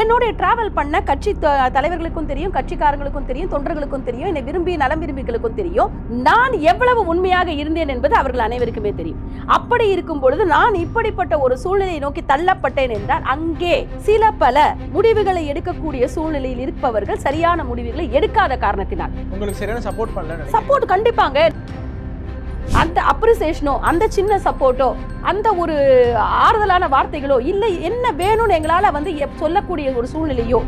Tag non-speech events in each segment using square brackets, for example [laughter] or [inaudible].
என்னுடைய டிராவல் பண்ண கட்சி தலைவர்களுக்கும் தெரியும் கட்சிக்காரங்களுக்கும் தெரியும் தொண்டர்களுக்கும் தெரியும் என்னை விரும்பி நலம் விரும்பிகளுக்கும் தெரியும். நான் எவ்வளவு உண்மையாக இருந்தேன் என்பது அவர்கள் அனைவருக்குமே தெரியும். அப்படி இருக்கும் பொழுது நான் இப்படிப்பட்ட ஒரு சூழ்நிலையை நோக்கி தள்ளப்பட்டேன் என்றால் அங்கே சில பல முடிவுகளை எடுக்கக்கூடிய சூழ்நிலையில் இருப்பவர்கள் சரியான முடிவுகளை எடுக்காத காரணத்தினால். உங்களுக்கு சரியான சப்போர்ட் பண்ணல சப்போர்ட் கண்டிப்பாங்க. அந்த அப்ரிசியேஷனோ அந்த சின்ன சப்போர்ட்டோ அந்த ஒரு ஆறுதலான வார்த்தைகளோ இல்லை என்ன வேணும்னு எங்களால வந்து சொல்லக்கூடிய ஒரு சூழ்நிலையோ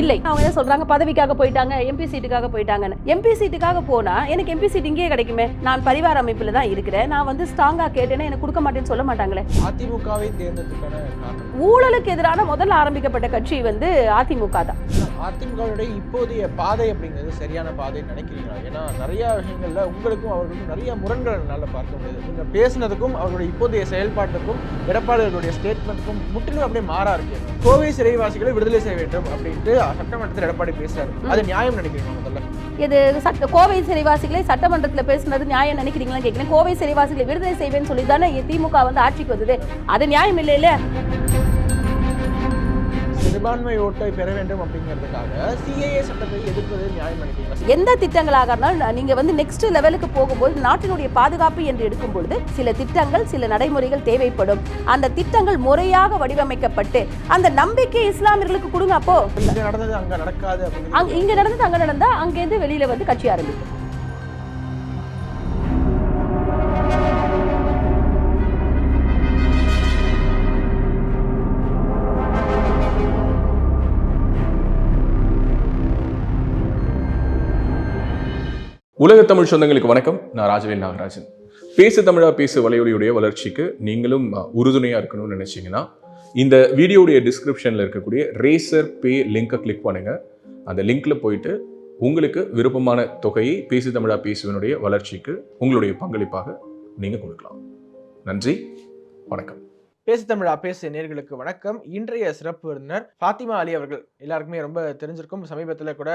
இல்லை. அவங்க என்ன சொல்றாங்க? பதவிக்காக போயிட்டாங்க எம்பி சீட்டுக்காக போயிட்டாங்கன்னு. எம்பி சீட்டுக்காக போனா எனக்கு எம்பி சீட் இங்கேயே கிடைக்குமே. நான் பரிவார அமைப்புல தான் இருக்கிறேன். நான் வந்து ஸ்ட்ராங்கா கேட்டேன்னா எனக்கு கொடுக்க மாட்டேன்னு சொல்ல மாட்டாங்களே. அதிமுகவை தேர்ந்ததுக்கான காரணம். ஊழலுக்கு எதிரான முதல்ல ஆரம்பிக்கப்பட்ட கட்சி வந்து அதிமுக தான். அதிமுகவுடைய இப்போதைய பாதை அப்படிங்கிறது சரியான பாதைன்னு நினைக்கிறீங்களா? ஏன்னா நிறைய விஷயங்கள்ல உங்களுக்கும் அவர்களுக்கும் நிறைய முரண்கள் என்னால பார்க்க முடியுது. நீங்க பேசினதுக்கும் அவர்களுடைய இப்போதைய செயல்பாட்டுக்கும் எடப்பாடிகளுடைய ஸ்டேட்மெண்ட்டுக்கும் முற்றிலும் அப்படியே மாறா இருக்கு. கோவை சிறைவாசிகளை விடுதலை செய்ய வேண்டும் அப்படின்ட்டு சட்டமன்றத்தில் எடப்பாடி பேசுறாரு. அது நியாயம் நினைக்கிறீங்க முதல்ல? இது சட்ட கோவை சிறைவாசிகளை சட்டமன்றத்துல பேசுனது நியாயம் நினைக்கிறீங்களா கேட்கிறேன் கோவை சிறைவாசிகளை விடுதலை செய்வேன்னு சொல்லி தானே திமுக வந்து ஆட்சிக்கு வந்தது. அது நியாயம் இல்லை இல்ல சிறுபான்மை ஓட்டை பெற வேண்டும் அப்படிங்கிறதுக்காக சிஏஏ சட்டத்தை எதிர்ப்பது நியாயம் நினைக்கிறீங்களா? எந்த திட்டங்களாக இருந்தாலும் நீங்க வந்து நெக்ஸ்ட் லெவலுக்கு போகும்போது நாட்டினுடைய பாதுகாப்பு என்று எடுக்கும் பொழுது சில திட்டங்கள் சில நடைமுறைகள் தேவைப்படும். அந்த திட்டங்கள் முறையாக வடிவமைக்கப்பட்டு அந்த நம்பிக்கை இஸ்லாமியர்களுக்கு கொடுங்க அப்போ. இங்க நடந்தது அங்க நடக்காது அங்க இங்க நடந்தது அங்க நடந்தா அங்கேருந்து வெளியில வந்து கட்சி ஆரம்பிக்கும். உலக தமிழ் சொந்தங்களுக்கு வணக்கம். நான் ராஜவேல் நாகராஜன். பேசு தமிழா பேசு வலையொலியுடைய வளர்ச்சிக்கு நீங்களும் உறுதுணையாக இருக்கணும்னு நினச்சிங்கன்னா இந்த வீடியோடைய டிஸ்கிரிப்ஷனில் இருக்கக்கூடிய ரேசர் பே லிங்கை கிளிக் பண்ணுங்க. அந்த லிங்க்ல போயிட்டு உங்களுக்கு விருப்பமான தொகையை பேசு தமிழா பேசுவனுடைய வளர்ச்சிக்கு உங்களுடைய பங்களிப்பாக நீங்கள் கொடுக்கலாம். நன்றி வணக்கம். பேசு தமிழா பேசு நேர்களுக்கு வணக்கம். இன்றைய சிறப்பு விருந்தினர் ஃபாத்திமா அலி அவர்கள். எல்லாருக்குமே ரொம்ப தெரிஞ்சிருக்கும். சமீபத்தில் கூட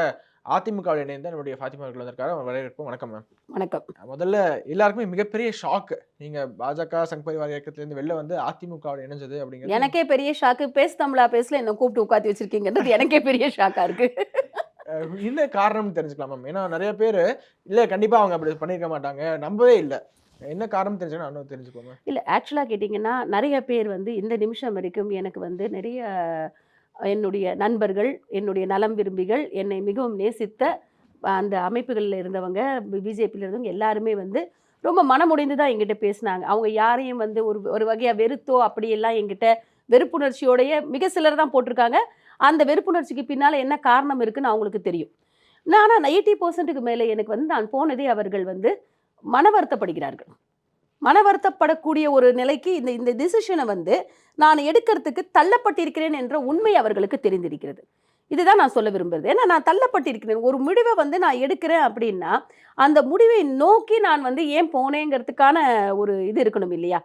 அதிமுகவில் இணைந்த நம்முடைய ஃபாத்திமா அவர்கள் வந்திருக்காரு. அவர் வரவேற்போம். வணக்கம் மேம் வணக்கம். முதல்ல எல்லாருக்குமே மிகப்பெரிய ஷாக் நீங்க பாஜக சங் பரிவார் இயக்கத்திலிருந்து வெளில வந்து அதிமுகவில் இணைஞ்சது அப்படிங்கிறது எனக்கே பெரிய ஷாக்கு பேசு தமிழா பேசல என்ன கூப்பிட்டு உட்காந்து வச்சிருக்கீங்கன்றது எனக்கே பெரிய ஷாக்கா இருக்கு. என்ன காரணம்னு தெரிஞ்சுக்கலாம் மேம் ஏன்னா நிறைய பேர் இல்ல கண்டிப்பா அவங்க அப்படி பண்ணிருக்க மாட்டாங்க. நம்பவே இல்லை. என்ன காரணம் தெரிஞ்சுக்கணும் இன்னும் தெரிஞ்சுக்கோங்க இல்லை ஆக்சுவலாக கேட்டிங்கன்னா நிறைய பேர் வந்து இந்த நிமிஷம் வரைக்கும் எனக்கு வந்து நிறைய என்னுடைய நண்பர்கள் என்னுடைய நலம் விரும்பிகள் என்னை மிகவும் நேசித்த அந்த அமைப்புகளில் இருந்தவங்க பிஜேபியில் இருந்தவங்க எல்லாருமே வந்து ரொம்ப மனமுடைந்து தான் எங்கிட்ட பேசினாங்க. அவங்க யாரையும் வந்து ஒரு ஒரு வகையாக வெறுத்தோ அப்படியெல்லாம் எங்கிட்ட வெறுப்புணர்ச்சியோடைய மிக சிலர் தான் போட்டிருக்காங்க. அந்த வெறுப்புணர்ச்சிக்கு பின்னால் என்ன காரணம் இருக்குன்னு அவங்களுக்கு தெரியும். நான் ஆனால் எயிட்டி பர்சன்ட்டுக்கு மேலே எனக்கு வந்து நான் போனதே அவர்கள் வந்து மன வருத்தப்படுகிறார்கள் மன வருத்தப்படக்கூடிய ஒரு நிலைக்கு இந்த இந்த டிசிஷனை வந்து நான் எடுக்கிறதுக்கு தள்ளப்பட்டிருக்கிறேன் என்ற உண்மை அவர்களுக்கு தெரிந்திருக்கிறது. இதுதான் நான் சொல்ல விரும்புறது. ஏன்னா நான் தள்ளப்பட்டிருக்கிறேன். ஒரு முடிவை வந்து நான் எடுக்கிறேன் அப்படின்னா அந்த முடிவை நோக்கி நான் வந்து ஏன் போனேங்கிறதுக்கான ஒரு இது இருக்கணும் இல்லையா?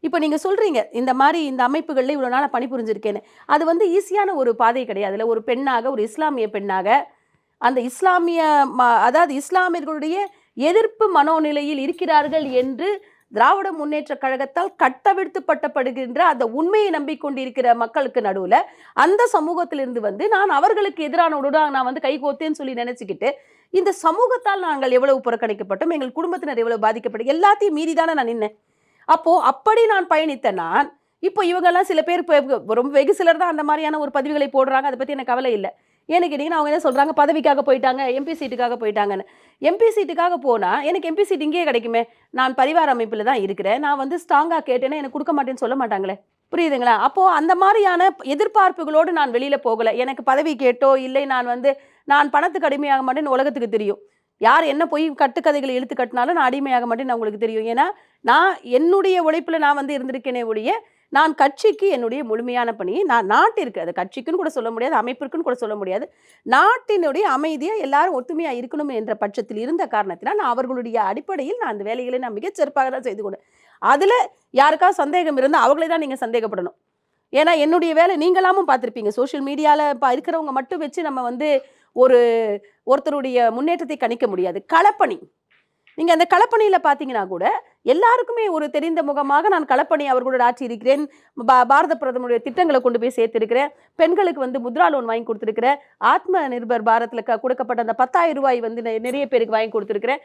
இப்போ நீங்கள் சொல்கிறீங்க இந்த மாதிரி இந்த அமைப்புகளில் இவ்வளோ நாளாக பணிபுரிஞ்சிருக்கேன்னு. அது வந்து ஈஸியான ஒரு பாதை கிடையாது. இல்லை ஒரு பெண்ணாக ஒரு இஸ்லாமிய பெண்ணாக அந்த இஸ்லாமிய ம- அதாவது இஸ்லாமியர்களுடைய எதிர்ப்பு மனோநிலையில் இருக்கிறார்கள் என்று திராவிட முன்னேற்ற கழகத்தால் கட்டவிழ்த்துப்பட்டப்படுகின்ற அந்த உண்மையை நம்பிக்கொண்டிருக்கிற மக்களுக்கு நடுவில் அந்த சமூகத்திலிருந்து வந்து நான் அவர்களுக்கு எதிரானோட நான் வந்து கைகோத்தேன்னு சொல்லி நினச்சிக்கிட்டு இந்த சமூகத்தால் நாங்கள் எவ்வளவு புறக்கணிக்கப்பட்டோம் எங்கள் குடும்பத்தினர் எவ்வளவு பாதிக்கப்படும் எல்லாத்தையும் மீறி தானே நான் நின்னேன். அப்போது அப்படி நான் பயணித்த நான் இப்போ இவங்கெல்லாம் சில பேர் இப்போ ரொம்ப வெகு சிலர் தான் அந்த மாதிரியான ஒரு பதிவுகளை போடுறாங்க அதை பற்றி எனக்கு கவலை இல்லை. ஏன்னு கேட்டிங்கன்னா அவங்க என்ன சொல்கிறாங்க பதவிக்காக போயிட்டாங்க எம்பி சீட்டுக்காக போயிட்டாங்கன்னு. எம்பி சீட்டுக்காக போனால் எனக்கு எம்பி சீட் இங்கேயே கிடைக்குமே. நான் பரிவார அமைப்பில் தான் இருக்கிறேன். நான் வந்து ஸ்ட்ராங்காக கேட்டேன்னா எனக்கு கொடுக்க மாட்டேன்னு சொல்ல மாட்டாங்களே. புரியுதுங்களா? அப்போது அந்த மாதிரியான எதிர்பார்ப்புகளோடு நான் வெளியில் போகலை. எனக்கு பதவி கேட்டோ இல்லை நான் வந்து நான் பணத்துக்கு அடிமையாக மாட்டேன்னு உலகத்துக்கு தெரியும். யார் என்ன போய் கட்டுக்கதைகளை இழுத்து கட்டினாலும் நான் அடிமையாக மாட்டேன்னு உங்களுக்கு தெரியும். ஏன்னா நான் என்னுடைய உழைப்பில் நான் வந்து இருந்திருக்கேனே ஒழிய நான் கட்சிக்கு என்னுடைய முழுமையான பணியை நான் நாட்டிற்கு அது கட்சிக்குன்னு கூட சொல்ல முடியாது அமைப்பிற்குன்னு கூட சொல்ல முடியாது. நாட்டினுடைய அமைதியாக எல்லாரும் ஒத்துமையாக இருக்கணும் என்ற பட்சத்தில் இருந்த காரணத்தினால் நான் அவர்களுடைய அடிப்படையில் நான் அந்த வேலைகளை நான் மிகச்சிறப்பாக தான் செய்து கொண்டேன். அதில் யாருக்காவது சந்தேகம் இருந்தால் அவங்களே தான் நீங்கள் சந்தேகப்படணும். ஏன்னா என்னுடைய வேலை நீங்களாமும் பார்த்துருப்பீங்க. சோஷியல் மீடியாவில் இப்போ இருக்கிறவங்க மட்டும் வச்சு நம்ம வந்து ஒரு ஒருத்தருடைய முன்னேற்றத்தை கணிக்க முடியாது. களப்பணி. நீங்கள் அந்த களப்பணியில் பார்த்தீங்கன்னா கூட எல்லாருக்குமே ஒரு தெரிந்த முகமாக நான் களப்பணி அவர்களோட ஆட்சி இருக்கிறேன் பா- பாரத பிரதமருடைய திட்டங்களை கொண்டு போய் சேர்த்திருக்கிறேன். பெண்களுக்கு வந்து முத்ரா லோன் வாங்கி கொடுத்துருக்கிறேன். ஆத்ம நிர்பர் பாரத்தில் க- கொடுக்கப்பட்ட அந்த பத்தாயிரம் ரூபாய் வந்து நிறைய பேருக்கு வாங்கி கொடுத்துருக்கிறேன்.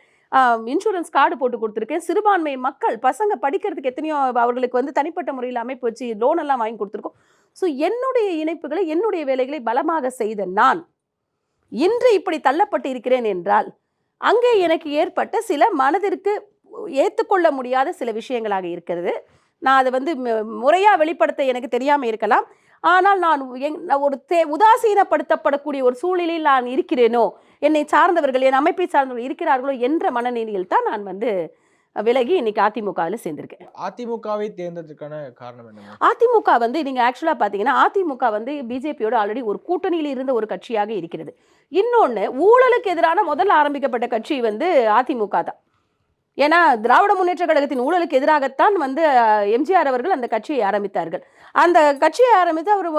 இன்சூரன்ஸ் கார்டு போட்டு கொடுத்துருக்கேன். சிறுபான்மை மக்கள் பசங்க படிக்கிறதுக்கு எத்தனையோ அவர்களுக்கு வந்து தனிப்பட்ட முறையில் அமைப்பு வச்சு லோன் எல்லாம் வாங்கி கொடுத்துருக்கோம். ஸோ என்னுடைய இணைப்புகளை என்னுடைய வேலைகளை பலமாக செய்த நான் இன்று இப்படி தள்ளப்பட்டு இருக்கிறேன் என்றால் அங்கே எனக்கு ஏற்பட்ட சில மனதிற்கு ஏற்றுக்கொள்ள முடியாத சில விஷயங்களாக இருக்கிறது. நான் அதை வந்து முறையாக வெளிப்படுத்த எனக்கு தெரியாமல் இருக்கலாம். ஆனால் நான் எங் நான் ஒரு தே உதாசீனப்படுத்தப்படக்கூடிய ஒரு சூழ்நிலையில் நான் இருக்கிறேனோ என்னை சார்ந்தவர்கள் என் அமைப்பை சார்ந்தவர்கள் இருக்கிறார்களோ என்ற மனநிலையில் தான் நான் வந்து விலகி இன்னைக்கு அதிமுகவில் சேர்ந்திருக்கேன். அதிமுகவை தேர்ந்ததுக்கான காரணம் என்ன அதிமுக வந்து நீங்க ஆக்சுவலா பாத்தீங்கன்னா அதிமுக வந்து பிஜேபியோட ஆல்ரெடி ஒரு கூட்டணியில் இருந்த ஒரு கட்சியாக இருக்கிறது. இன்னொன்னு ஊழலுக்கு எதிரான முதல்ல ஆரம்பிக்கப்பட்ட கட்சி வந்து அதிமுக தான். ஏன்னா திராவிட முன்னேற்ற கழகத்தின் ஊழலுக்கு எதிராகத்தான் வந்து எம்ஜிஆர் அவர்கள் அந்த கட்சியை ஆரம்பித்தார்கள். அந்த கட்சியை ஆரம்பித்து அவர்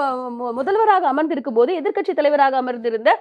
முதல்வராக அமர்ந்திருக்கும் போது எதிர்க்கட்சி தலைவராக அமர்ந்திருந்த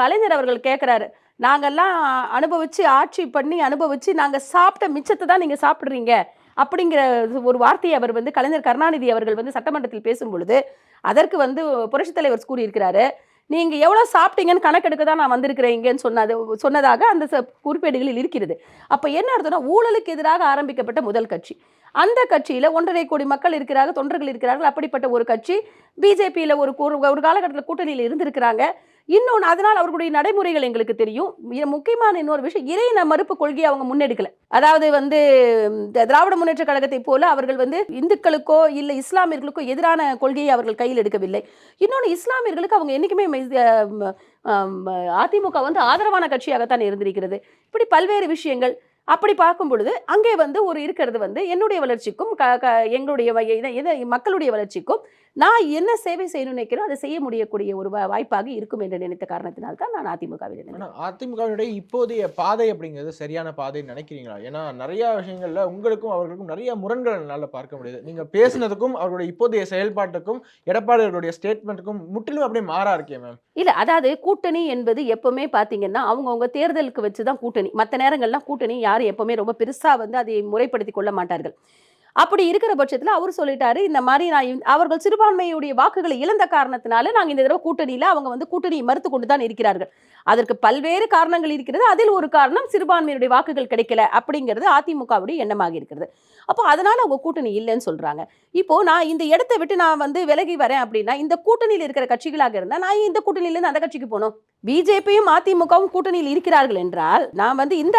கலைஞர் அவர்கள் கேட்குறாரு நாங்கள்லாம் அனுபவித்து ஆட்சி பண்ணி அனுபவித்து நாங்கள் சாப்பிட்ட மிச்சத்தை தான் நீங்கள் சாப்பிட்றீங்க. அப்படிங்கிற ஒரு வார்த்தையை அவர் வந்து கலைஞர் கருணாநிதி அவர்கள் வந்து சட்டமன்றத்தில் பேசும் பொழுது அதற்கு வந்து புரட்சித் தலைவர் கூறியிருக்கிறாரு நீங்கள் எவ்வளோ சாப்பிட்டீங்கன்னு கணக்கெடுக்க தான் நான் வந்திருக்கிறேன் இங்கேன்னு சொன்னது சொன்னதாக அந்த ச- குறிப்பேடுகளில் இருக்கிறது. அப்போ என்ன அர்த்தம்னா ஊழலுக்கு எதிராக ஆரம்பிக்கப்பட்ட முதல் கட்சி. அந்த கட்சியில் ஒன்றரை கோடி மக்கள் இருக்கிறார்கள் தொண்டர்கள் இருக்கிறார்கள் அப்படிப்பட்ட ஒரு கட்சி. பிஜேபியில் ஒரு ஒரு ஒரு காலகட்டத்தில் கூட்டணியில் இருந்திருக்கிறாங்க. இன்னொன்று அதனால் அவர்களுடைய நடைமுறைகள் எங்களுக்கு தெரியும். முக்கியமான இன்னொரு விஷயம் இறையின மறுப்பு கொள்கையை அவங்க முன்னெடுக்கல. அதாவது வந்து இந்த திராவிட முன்னேற்ற கழகத்தை போல அவர்கள் வந்து இந்துக்களுக்கோ இல்லை இஸ்லாமியர்களுக்கோ எதிரான கொள்கையை அவர்கள் கையில் எடுக்கவில்லை. இன்னொன்று இஸ்லாமியர்களுக்கு அவங்க என்றைக்குமே அதிமுக வந்து ஆதரவான கட்சியாகத்தான் இருந்திருக்கிறது. இப்படி பல்வேறு விஷயங்கள் அப்படி பார்க்கும் பொழுது அங்கே வந்து ஒரு இருக்கிறது வந்து என்னுடைய வளர்ச்சிக்கும் க க எங்களுடைய வ- மக்களுடைய வளர்ச்சிக்கும் நான் என்ன சேவை செய்யணும்னு நினைக்கிறோம் அதை செய்ய முடியக்கூடிய ஒரு வாய்ப்பாக இருக்கும் என்று நினைத்த காரணத்தினால் தான் நான் அதிமுகவில் அதிமுகவினுடைய இப்போதைய பாதை அப்படிங்கிறது சரியான பாதைன்னு நினைக்கிறீங்களா? ஏன்னா நிறைய விஷயங்கள்ல உங்களுக்கும் அவர்களுக்கும் நிறைய முரண்கள் என்னால பார்க்க முடியுது. நீங்க பேசுனதுக்கும் அவருடைய இப்போதைய செயல்பாட்டுக்கும் எடப்பாடி ஸ்டேட்மெண்ட்டுக்கும் முற்றிலும் அப்படியே மாறா இருக்கே மேம் இல்ல அதாவது கூட்டணி என்பது எப்பவுமே பாத்தீங்கன்னா அவங்கவுங்க தேர்தலுக்கு வச்சு தான் கூட்டணி. மற்ற நேரங்கள்லாம் கூட்டணி யாரும் எப்பவுமே ரொம்ப பெருசா வந்து அதை முறைப்படுத்தி கொள்ள மாட்டார்கள். அப்படி இருக்கிற பட்சத்தில் அவர் சொல்லிட்டாரு இந்த மாதிரி நான் அவர்கள் சிறுபான்மையுடைய வாக்குகளை இழந்த காரணத்தினால நாங்கள் இந்த தடவை கூட்டணியில் அவங்க வந்து கூட்டணியை மறுத்து கொண்டு தான் இருக்கிறார்கள். அதற்கு பல்வேறு காரணங்கள் இருக்கிறது. அதில் ஒரு காரணம் சிறுபான்மையுடைய வாக்குகள் கிடைக்கல அப்படிங்கிறது அதிமுகவுடைய எண்ணமாக இருக்கிறது. அப்போ அதனால அவங்க கூட்டணி இல்லைன்னு சொல்றாங்க. இப்போ நான் இந்த இடத்தை விட்டு நான் வந்து விலகி வரேன் அப்படின்னா இந்த கூட்டணியில் இருக்கிற கட்சிகளாக இருந்தால் நான் இந்த கூட்டணியிலேருந்து அந்த கட்சிக்கு போகணும்? பிஜேபியும் அதிமுகவும் கூட்டணியில் இருக்கிறார்கள் என்றால் நான் வந்து இந்த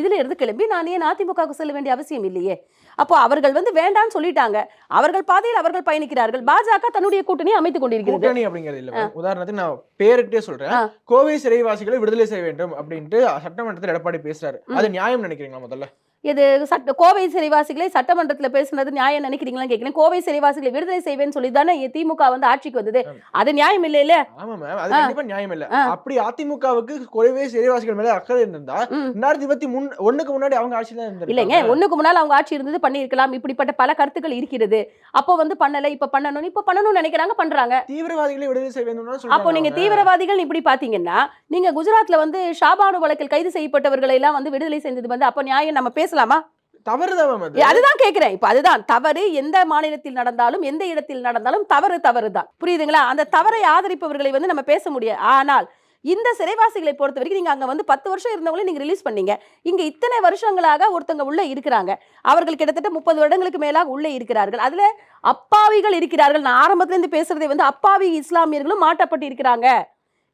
இதில் இருந்து கிளம்பி நான் ஏன் அதிமுகவுக்கு செல்ல வேண்டிய அவசியம் இல்லையே? அப்போ அவர்கள் வந்து வேண்டாம்னு சொல்லிட்டாங்க. அவர்கள் பாதையில் அவர்கள் பயணிக்கிறார்கள். பாஜக தன்னுடைய கூட்டணியை அமைத்துக் கொண்டிருக்கிறது. கூட்டணி அப்படிங்கிறது இல்ல உதாரணத்துக்கு நான் பேருக்கிட்டே சொல்றேன். கோவை சிறைவாசிகளை விடுதலை செய்ய வேண்டும் அப்படின்ட்டு சட்டமன்றத்தில் எடப்பாடி பேசுறாரு. அது நியாயம் நினைக்கிறீங்களா முதல்ல? இது சட்ட கோவை சிறைவாசிகளை சட்டமன்றத்தில் பேசுனது நியாயம் நினைக்கிறீங்களான்னு கேட்கிறேன். கோவை சிறைவாசிகளை விடுதலை செய்வேன்னு சொல்லி தானே திமுக வந்து ஆட்சிக்கு வந்தது? அது நியாயம் இல்லை இல்ல ஆமா மேம் அது ஆ. கண்டிப்பா நியாயம் இல்ல. அப்படி அதிமுகவுக்கு கோவை சிறைவாசிகள் மேல அக்கறை இருந்திருந்தா ம். ரெண்டாயிரத்தி இருபத்தி முன் ஒண்ணுக்கு முன்னாடி அவங்க ஆட்சியில இல்லைங்க இருந்திருக்காங்க. ஒண்ணுக்கு முன்னால் அவங்க ஆட்சி இருந்தது பண்ணியிருக்கலாம். இப்படிப்பட்ட பல கருத்துக்கள் இருக்கிறது. அப்போ வந்து பண்ணல இப்ப பண்ணணும் இப்ப பண்ணணும்னு நினைக்கிறாங்க பண்றாங்க. தீவிரவாதிகளை விடுதலை செய்ய வேண்டும் அப்போ நீங்க தீவிரவாதிகள் இப்படி பாத்தீங்கன்னா நீங்க குஜராத்ல வந்து ஷாபானு வழக்கில் கைது செய்யப்பட்டவர்களை எல்லாம் வந்து விடுதலை செய்தது வந்து அப்ப நியாயம். நம்ம பேசலாமா? அது. ஏ, அதுதான் கேக்குறேன். இப்ப அதுதான். தவறு எந்த மாநிலத்தில் நடந்தாலும் எந்த இடத்தில் நடந்தாலும் தவறு தவறு தான் புரியுதுங்களா? அந்த தவறை ஆதரிப்பவர்களை வந்து நம்ம பேச முடியாது ஆனால் இந்த சிறைவாசிகளை பொறுத்த வரைக்கும் நீங்க அங்க வந்து பத்து வருஷம் இருந்தவங்களே நீங்க ரிலீஸ் பண்ணீங்க. இங்க இத்தனை வருஷங்களாக ஒருத்தங்க உள்ள இருக்கிறாங்க. அவர்கள் கிட்டத்தட்ட முப்பது வருடங்களுக்கு மேலாக உள்ளே இருக்கிறார்கள். அதுல அப்பாவிகள் இருக்கிறார்கள். நான் ஆரம்பத்துல இருந்து பேசுறதே வந்து அப்பாவி இஸ்லாமியர்களும் மாட்டப்பட்டு இருக்கிறாங்க.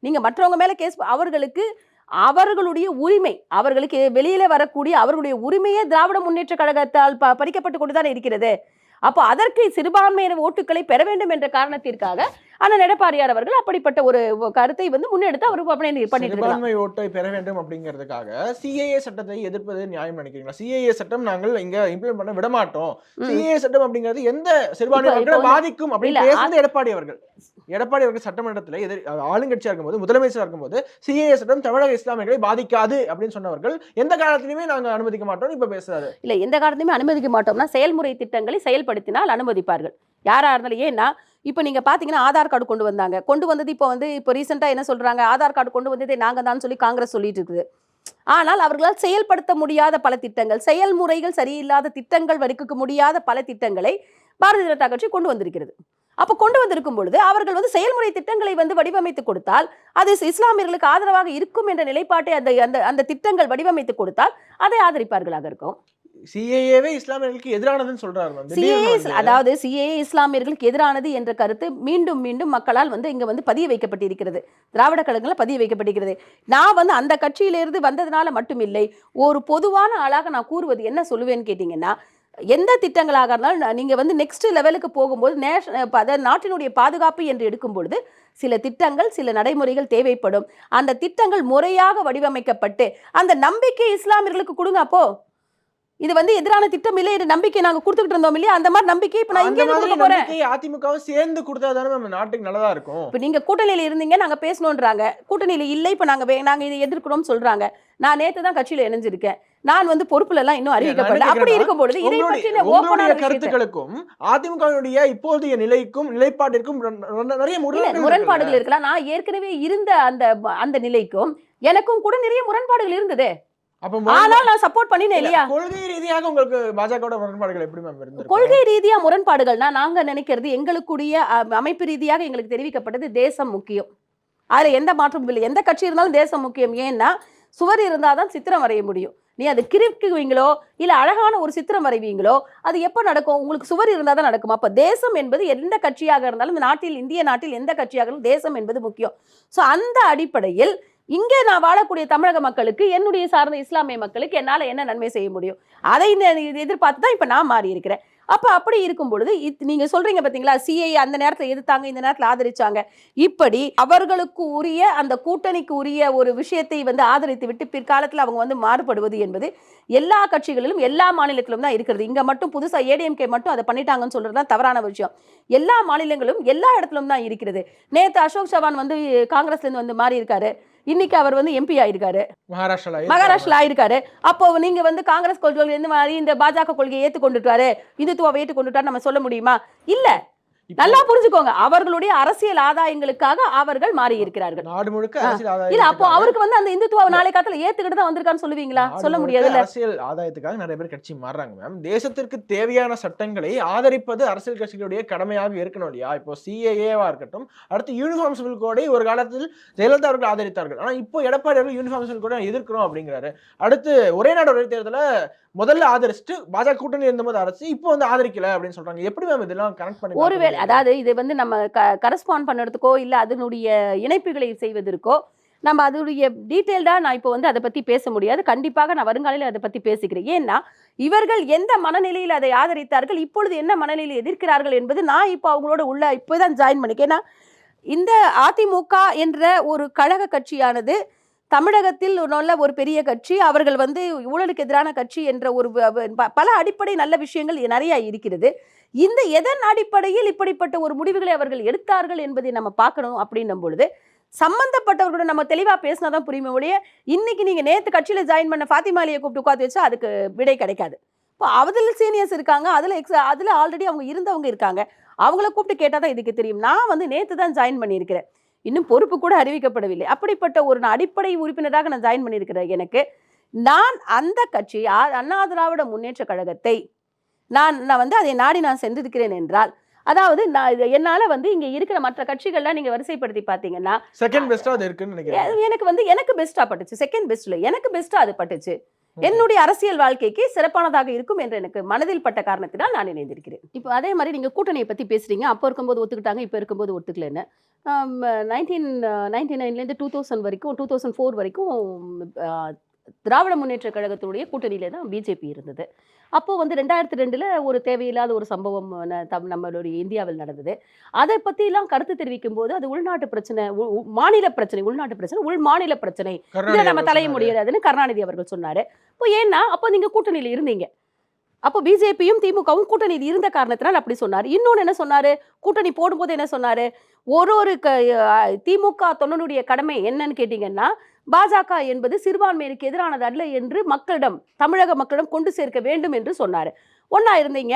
நீங்க மற்றவங்க மேல கேஸ் அவர்களுக்கு அவர்களுடைய உரிமை அவர்களுக்கு வெளியில வரக்கூடிய அவர்களுடைய உரிமையே திராவிட முன்னேற்ற கழகத்தால் ப- பறிக்கப்பட்டு கொண்டுதான் இருக்கிறது. அப்போ அதற்கு சிறுபான்மையினர் ஓட்டுகளை பெற வேண்டும் என்ற காரணத்திற்காக அண்ணன் எடப்பாடியார் அவர்கள் அப்படிப்பட்ட ஒரு கருத்தை வந்து முன்னெடுத்து அவர் பண்ணி- பண்ணிட்டு ஓட்டை பெற வேண்டும் அப்படிங்கிறதுக்காக சிஏஏ சட்டத்தை எதிர்ப்பது நியாயம் நினைக்கிறீங்களா? சிஏஏ சட்டம் நாங்கள் இங்க இம்ப்ளிமெண்ட் பண்ண விட மாட்டோம். சிஏஏ சட்டம் அப்படிங்கிறது எந்த சிறுபான்மை இப்போ- மக்களை இப்போ வந்து- பாதிக்கும் அப்படின்னு எடப்பாடி அவர்கள். எடப்பாடி அவர்கள் சட்டமன்றத்தில் எதிர் ஆளுங்கட்சியா இருக்கும்போது முதலமைச்சரா இருக்கும்போது சிஏஏ சட்டம் தமிழக இஸ்லாமியர்களை பாதிக்காது அப்படின்னு சொன்னவர்கள் எந்த காலத்திலுமே நாங்க அனுமதிக்க மாட்டோம் இப்ப பேசுறாரு. இல்ல எந்த காரணத்தையுமே அனுமதிக்க மாட்டோம்னா செயல்முறை திட்டங்களை செயல்படுத்தினால் அனுமதிப்பார்கள். யாரா இருந்தாலும் ஏன்னா இப்போ நீங்கள் பார்த்தீங்கன்னா ஆதார் கார்டு கொண்டு வந்தாங்க. கொண்டு வந்தது இப்போ வந்து இப்போ ரீசெண்டாக என்ன சொல்கிறாங்க ஆதார் கார்டு கொண்டு வந்ததே நாங்கள் தான் சொல்லி காங்கிரஸ் சொல்லிட்டு இருக்குது. ஆனால் அவர்களால் செயல்படுத்த முடியாத பல திட்டங்கள் செயல்முறைகள் சரியில்லாத திட்டங்கள் வடிக்க முடியாத பல திட்டங்களை பாரதிய ஜனதா கட்சி கொண்டு வந்திருக்கிறது. அப்போ கொண்டு வந்திருக்கும் பொழுது அவர்கள் வந்து செயல்முறை திட்டங்களை வந்து வடிவமைத்து கொடுத்தால் அது இஸ்லாமியர்களுக்கு ஆதரவாக இருக்கும் என்ற நிலைப்பாட்டை அந்த அந்த அந்த திட்டங்கள் வடிவமைத்து கொடுத்தால் அதை ஆதரிப்பார்களாக இருக்கும். சிஏஏவே இஸ்லாமியர்களுக்கு எதிரானதுன்னு சொல்றாரு சிஏஏ. அதாவது சிஏஏ இஸ்லாமியர்களுக்கு எதிரானது என்ற கருத்து மீண்டும் மீண்டும் மக்களால் வந்து இங்க வந்து பதிய வைக்கப்பட்டிருக்கிறது. திராவிட கழகங்களில் பதிய வைக்கப்பட்டிருக்கிறது. நான் வந்து அந்த கட்சியிலிருந்து வந்ததுனால மட்டுமில்லை ஒரு பொதுவான ஆளாக நான் கூறுவது என்ன சொல்லுவேன்னு கேட்டிங்கன்னா எந்த திட்டங்களாக இருந்தாலும் நான் நீங்க வந்து நெக்ஸ்ட் லெவலுக்கு போகும்போது நேஷ அதாவது நாட்டினுடைய பாதுகாப்பு என்று எடுக்கும் பொழுது சில திட்டங்கள் சில நடைமுறைகள் தேவைப்படும். அந்த திட்டங்கள் முறையாக வடிவமைக்கப்பட்டு அந்த நம்பிக்கை இஸ்லாமியர்களுக்கு கொடுங்க அப்போ. இது வந்து எதிரான திட்டம் இல்லை இது நம்பிக்கை நாங்க கொடுத்துக்கிட்டு இருந்தோம் இல்லையா? அந்த மாதிரி நம்பிக்கை இப்ப நான் இங்கே கொடுக்க போறேன்? அதிமுகவும் சேர்ந்து கொடுத்தா தானே நம்ம நாட்டுக்கு நல்லதா இருக்கும். இப்ப நீங்க கூட்டணியில இருந்தீங்க நாங்க பேசணுன்றாங்க கூட்டணியில இல்லை இப்ப நாங்க நாங்க இதை எதிர்க்கிறோம் சொல்றாங்க. நான் நேத்து தான் கட்சியில இணைஞ்சிருக்கேன். நான் வந்து பொறுப்புல எல்லாம் இன்னும் அறிவிக்கப்படல. அப்படி இருக்கும் பொழுது இதை பற்றின ஓப்பனான கருத்துக்களுக்கும் அதிமுகவினுடைய இப்போதைய நிலைக்கும் நிலைப்பாட்டிற்கும் நிறைய முரண்பாடுகள் இருக்கலாம். நான் ஏற்கனவே இருந்த அந்த அந்த நிலைக்கும் எனக்கும் கூட நிறைய முரண்பாடுகள் இருந்தது. ஆனால் நான் சப்போர்ட் பண்ணினேன் இல்ல, இல்லையா? கொள்கை ரீதியாக உங்களுக்கு பாஜக முரண்பாடுகள் எப்படி மேம் இருந்திருக்கும் கொள்கை ரீதியா முரண்பாடுகள்னா நாங்க நினைக்கிறது எங்களுக்குடைய அமைப்பு ரீதியாக எங்களுக்கு தெரிவிக்கப்பட்டது தேசம் முக்கியம். அதுல எந்த மாற்றமும் இல்லை. எந்த கட்சி இருந்தாலும் தேசம் முக்கியம். ஏன்னா சுவர் இருந்தாதான் சித்திரம் வரைய முடியும். நீ அது கிறுக்குவீங்களோ இல்ல அழகான ஒரு சித்திரம் வரைவீங்களோ அது எப்போ நடக்கும்? உங்களுக்கு சுவர் இருந்தால் தான் நடக்கும். அப்ப தேசம் என்பது எந்த கட்சியாக இருந்தாலும் இந்த நாட்டில் இந்திய நாட்டில் எந்த கட்சியாக இருந்தாலும் தேசம் என்பது முக்கியம். ஸோ அந்த அடிப்படையில் இங்கே நான் வாழக்கூடிய தமிழக மக்களுக்கு என்னுடைய சார்ந்த இஸ்லாமிய மக்களுக்கு என்னால் என்ன நன்மை செய்ய முடியும்? அதை இந்த இது எதிர்பார்த்து தான் இப்போ நான் மாறி இருக்கிறேன் அப்போ அப்படி இருக்கும் பொழுது இத்- நீங்கள் சொல்கிறீங்க பார்த்தீங்களா சிஐ அந்த நேரத்தில் எதிர்த்தாங்க இந்த நேரத்தில் ஆதரிச்சாங்க. இப்படி அவர்களுக்கு உரிய அந்த கூட்டணிக்கு உரிய ஒரு விஷயத்தை வந்து ஆதரித்து விட்டு பிற்காலத்தில் அவங்க வந்து மாறுபடுவது என்பது எல்லா கட்சிகளிலும் எல்லா மாநிலத்திலும் தான் இருக்கிறது. இங்கே மட்டும் புதுசாக ஏடிஎம்கே மட்டும் அதை பண்ணிட்டாங்கன்னு சொல்கிறது தான் தவறான விஷயம். எல்லா மாநிலங்களும் எல்லா இடத்துலும் தான் இருக்கிறது. நேற்று அசோக் சவான் வந்து காங்கிரஸ்லேருந்து வந்து மாறி இருக்காரு இன்னைக்கு அவர் வந்து எம்பி ஆயிருக்காரு. மகாராஷ்டிரா ஆயிருக்காரு. அப்போ நீங்க வந்து காங்கிரஸ் கொள்கைகள் இருந்து இந்த பாஜக கொள்கையை ஏத்து கொண்டுட்டாரு இந்துத்துவாவை ஏத்து கொண்டுட்டாரு நம்ம சொல்ல முடியுமா? இல்ல. நல்லா புரிஞ்சுக்கோங்க. அவர்களுடைய அரசியல் ஆதாயங்களுக்காக அவர்கள் மாறி இருக்கிறார்கள் நாடு முழுக்க இல்ல அப்போ அவருக்கு வந்து அந்த இந்துத்துவாவை நாளை காலத்துல ஏத்துக்கிட்டு தான் வந்திருக்கான்னு சொல்லுவீங்களா? சொல்ல முடியாதுல்ல. அரசியல் ஆதாயத்துக்காக நிறைய பேர் கட்சி மாறுறாங்க மேம் தேசத்திற்கு தேவையான சட்டங்களை ஆதரிப்பது அரசியல் கட்சிகளுடைய கடமையாக இருக்கணும் இல்லையா? இப்போ சிஏஏவா இருக்கட்டும் அடுத்து யூனிஃபார்ம் சிவில் கோடை ஒரு காலத்தில் ஜெயலலிதா அவர்கள் ஆதரித்தார்கள். ஆனா இப்போ எடப்பாடி அவர்கள் யூனிஃபார்ம் சிவில் கோடை எதிர்க்கிறோம் அப்படிங்கிறாரு. அடுத்து ஒரே நாடு ஒரே தேர்தல முதல்ல ஆதரிச்சுட்டு பாஜக கூட்டணி இருந்தபோது அரசு இப்போ வந்து ஆதரிக்கல அப்படின்னு சொல்றாங்க. எப்படி மேம் இதெல்லாம் கனெக்ட் பண்ணி ஒருவேளை? அதாவது இது வந்து நம்ம க கரஸ்பாண்ட் பண்ணுறதுக்கோ இல்லை அதனுடைய இணைப்புகளை செய்வதற்கோ நம்ம அதனுடைய டீட்டெயில்டாக நான் இப்போ வந்து அதை பற்றி பேச முடியாது. கண்டிப்பாக நான் வருங்காலையில் அதை பற்றி பேசிக்கிறேன். ஏன்னா இவர்கள் எந்த மனநிலையில் அதை ஆதரித்தார்கள் இப்பொழுது என்ன மனநிலையில் எதிர்க்கிறார்கள் என்பது நான் இப்போ அவங்களோட உள்ள இப்போ தான் ஜாயின் பண்ணிக்கேன். ஏன்னா இந்த அதிமுக என்ற ஒரு கழக கட்சியானது தமிழகத்தில் உள்ள ஒரு பெரிய கட்சி அவர்கள் வந்து ஊழலுக்கு எதிரான கட்சி என்ற ஒரு பல அடிப்படை நல்ல விஷயங்கள் நிறைய இருக்கிறது. இந்த எதன் அடிப்படையில் இப்படிப்பட்ட ஒரு முடிவுகளை அவர்கள் எடுத்தார்கள் என்பதை நம்ம பார்க்கணும் அப்படின்னும் பொழுது சம்பந்தப்பட்டவர்களோட நம்ம தெளிவாக பேசினா தான் புரியுமே ஒழிய இன்னைக்கு நீங்கள் நேற்று கட்சியில் ஜாயின் பண்ண ஃபாத்திமாலியை கூப்பிட்டு உட்காந்து வச்சா அதுக்கு விடை கிடைக்காது. இப்போ அதில் சீனியர்ஸ் இருக்காங்க அதில் எக்ஸ் அதில் ஆல்ரெடி அவங்க இருந்தவங்க இருக்காங்க. அவங்கள கூப்பிட்டு கேட்டால் தான் இதுக்கு தெரியும். நான் வந்து நேற்று தான் ஜாயின் பண்ணியிருக்கிறேன். இன்னும் பொறுப்பு கூட அறிவிக்கப்படவில்லை. அப்படிப்பட்ட ஒரு நான் அடிப்படை உறுப்பினராக நான் ஜாயின் பண்ணியிருக்கிறேன் எனக்கு. நான் அந்த கட்சி அண்ணா திராவிட முன்னேற்ற கழகத்தை நான் நான் வந்து அதை நாடி நான் சென்றிருக்கிறேன் என்றால் அதாவது நான் இது- என்னால வந்து இங்க இருக்கிற மற்ற கட்சிகள்லாம் நீங்க வரிசைப்படுத்தி பார்த்தீங்கன்னா செகண்ட் பெஸ்டா அது இருக்குன்னு நினைக்கிறேன். எனக்கு வந்து எனக்கு பெஸ்டா பட்டுச்சு. செகண்ட் பெஸ்ட்ல எனக்கு பெஸ்டா அது பட்டுச்சு. என்னுடைய அரசியல் வாழ்க்கைக்கு சிறப்பானதாக இருக்கும் என்று எனக்கு மனதில் பட்ட காரணத்தினால் நான் இணைந்திருக்கிறேன். இப்போ அதே மாதிரி நீங்க கூட்டணியை பத்தி பேசுறீங்க. அப்போ இருக்கும்போது ஒத்துக்கிட்டாங்க இப்போ இருக்கும்போது ஒத்துக்கலன்னு. நைன்டீன் நைன்டி நைன்லேருந்து டூ தௌசண்ட் வரைக்கும் டூ தௌசண்ட் ஃபோர் வரைக்கும் திராவிட முன்னேற்ற கழகத்துடைய கூட்டணியில தான் பிஜேபி இருந்தது. அப்போ வந்து ரெண்டாயிரத்தி ரெண்டுல ஒரு தேவையில்லாத ஒரு சம்பவம் தம்- நம்மளுடைய இந்தியாவில் நடந்தது. அதை பற்றிலாம் கருத்து தெரிவிக்கும் போது அது உள்நாட்டு பிரச்சனை மாநில பிரச்சனை உள்நாட்டு பிரச்சனை உள் மாநில பிரச்சனை. இதை கருணாநிதி நம்ம தலைய. முடியாதுன்னு கருணாநிதி அவர்கள் சொன்னாரு. இப்போ ஏன்னா அப்போ நீங்க கூட்டணியில இருந்தீங்க. அப்போ பிஜேபியும் திமுகவும் கூட்டணியில் இருந்த காரணத்தினால் அப்படி சொன்னார். இன்னொன்று என்ன சொன்னாரு? கூட்டணி போடும்போது என்ன சொன்னாரு? ஒரு ஒரு க திமுக தொண்டனுடைய கடமை என்னன்னு கேட்டிங்கன்னா பாஜக என்பது சிறுபான்மையினருக்கு எதிரானது அல்ல என்று மக்களிடம் தமிழக மக்களிடம் கொண்டு சேர்க்க வேண்டும் என்று சொன்னார். ஒன்றா இருந்தீங்க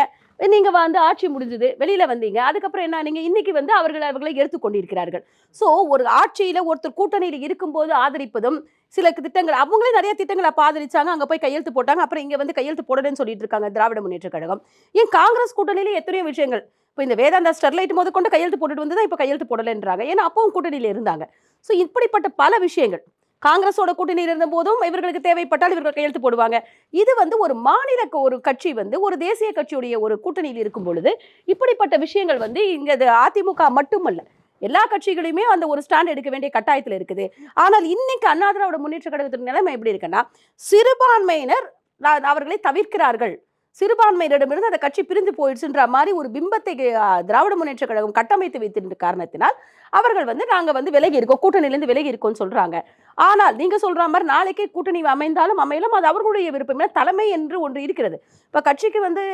நீங்கள் வந்து ஆட்சி முடிஞ்சது வெளியில் வந்தீங்க அதுக்கப்புறம் என்ன நீங்கள் இன்றைக்கி வந்து அவர்கள் அவர்களை எடுத்துக்கொண்டிருக்கிறார்கள் ஸோ ஒரு ஆட்சியில் ஒருத்தர் கூட்டணியில் இருக்கும்போது ஆதரிப்பதும் சில திட்டங்கள் அவங்களே நிறைய திட்டங்களை அப்போ ஆதரிச்சாங்க அங்கே போய் கையெழுத்து போட்டாங்க அப்புறம் இங்கே வந்து கையெழுத்து போடணும்னு சொல்லிட்டு இருக்காங்க திராவிட முன்னேற்ற கழகம். ஏன் காங்கிரஸ் கூட்டணியிலே எத்தனையோ விஷயங்கள் இப்போ இந்த வேதாந்தா ஸ்டெர்லைட் முத கொண்டு கையெழுத்து போட்டுட்டு வந்து தான் இப்போ கையெழுத்து போடலைன்றாங்க. ஏன்னா அப்பவும் கூட்டணியில் இருந்தாங்க. ஸோ இப்படிப்பட்ட பல விஷயங்கள் காங்கிரஸோட கூட்டணியில் இருந்த போதும் இவர்களுக்கு தேவைப்பட்டால் இவர்கள் கையெழுத்து போடுவாங்க. இது வந்து ஒரு மாநில ஒரு கட்சி வந்து ஒரு தேசிய கட்சியுடைய ஒரு கூட்டணியில் இருக்கும் பொழுது இப்படிப்பட்ட விஷயங்கள் வந்து இங்க அதிமுக மட்டுமல்ல எல்லா கட்சிகளையுமே அந்த ஒரு ஸ்டாண்ட் எடுக்க வேண்டிய கட்டாயத்தில் இருக்குது. ஆனால் இன்னைக்கு அண்ணாதிராவோட முன்னேற்ற கழகத்தின் நிலைமை எப்படி இருக்குன்னா சிறுபான்மையினர் அவர்களை தவிர்க்கிறார்கள். சிறுபான்மையினரிடமிருந்து அந்த கட்சி பிரிந்து போயிடுச்சுன்ற மாதிரி ஒரு பிம்பத்தை திராவிட முன்னேற்ற கழகம் கட்டமைத்து வைத்திருந்த காரணத்தினால் அவர்கள் வந்து நாங்கள் வந்து விலகி இருக்கோம் கூட்டணியிலேருந்து விலகி இருக்கோம்னு சொல்றாங்க. ஆனால் நீங்கள் சொல்கிற மாதிரி நாளைக்கே கூட்டணி அமைந்தாலும் அமையலாம் அது அவர்களுடைய விருப்பம். தலைமை என்று ஒன்று இருக்கிறது. இப்போ கட்சிக்கு வந்து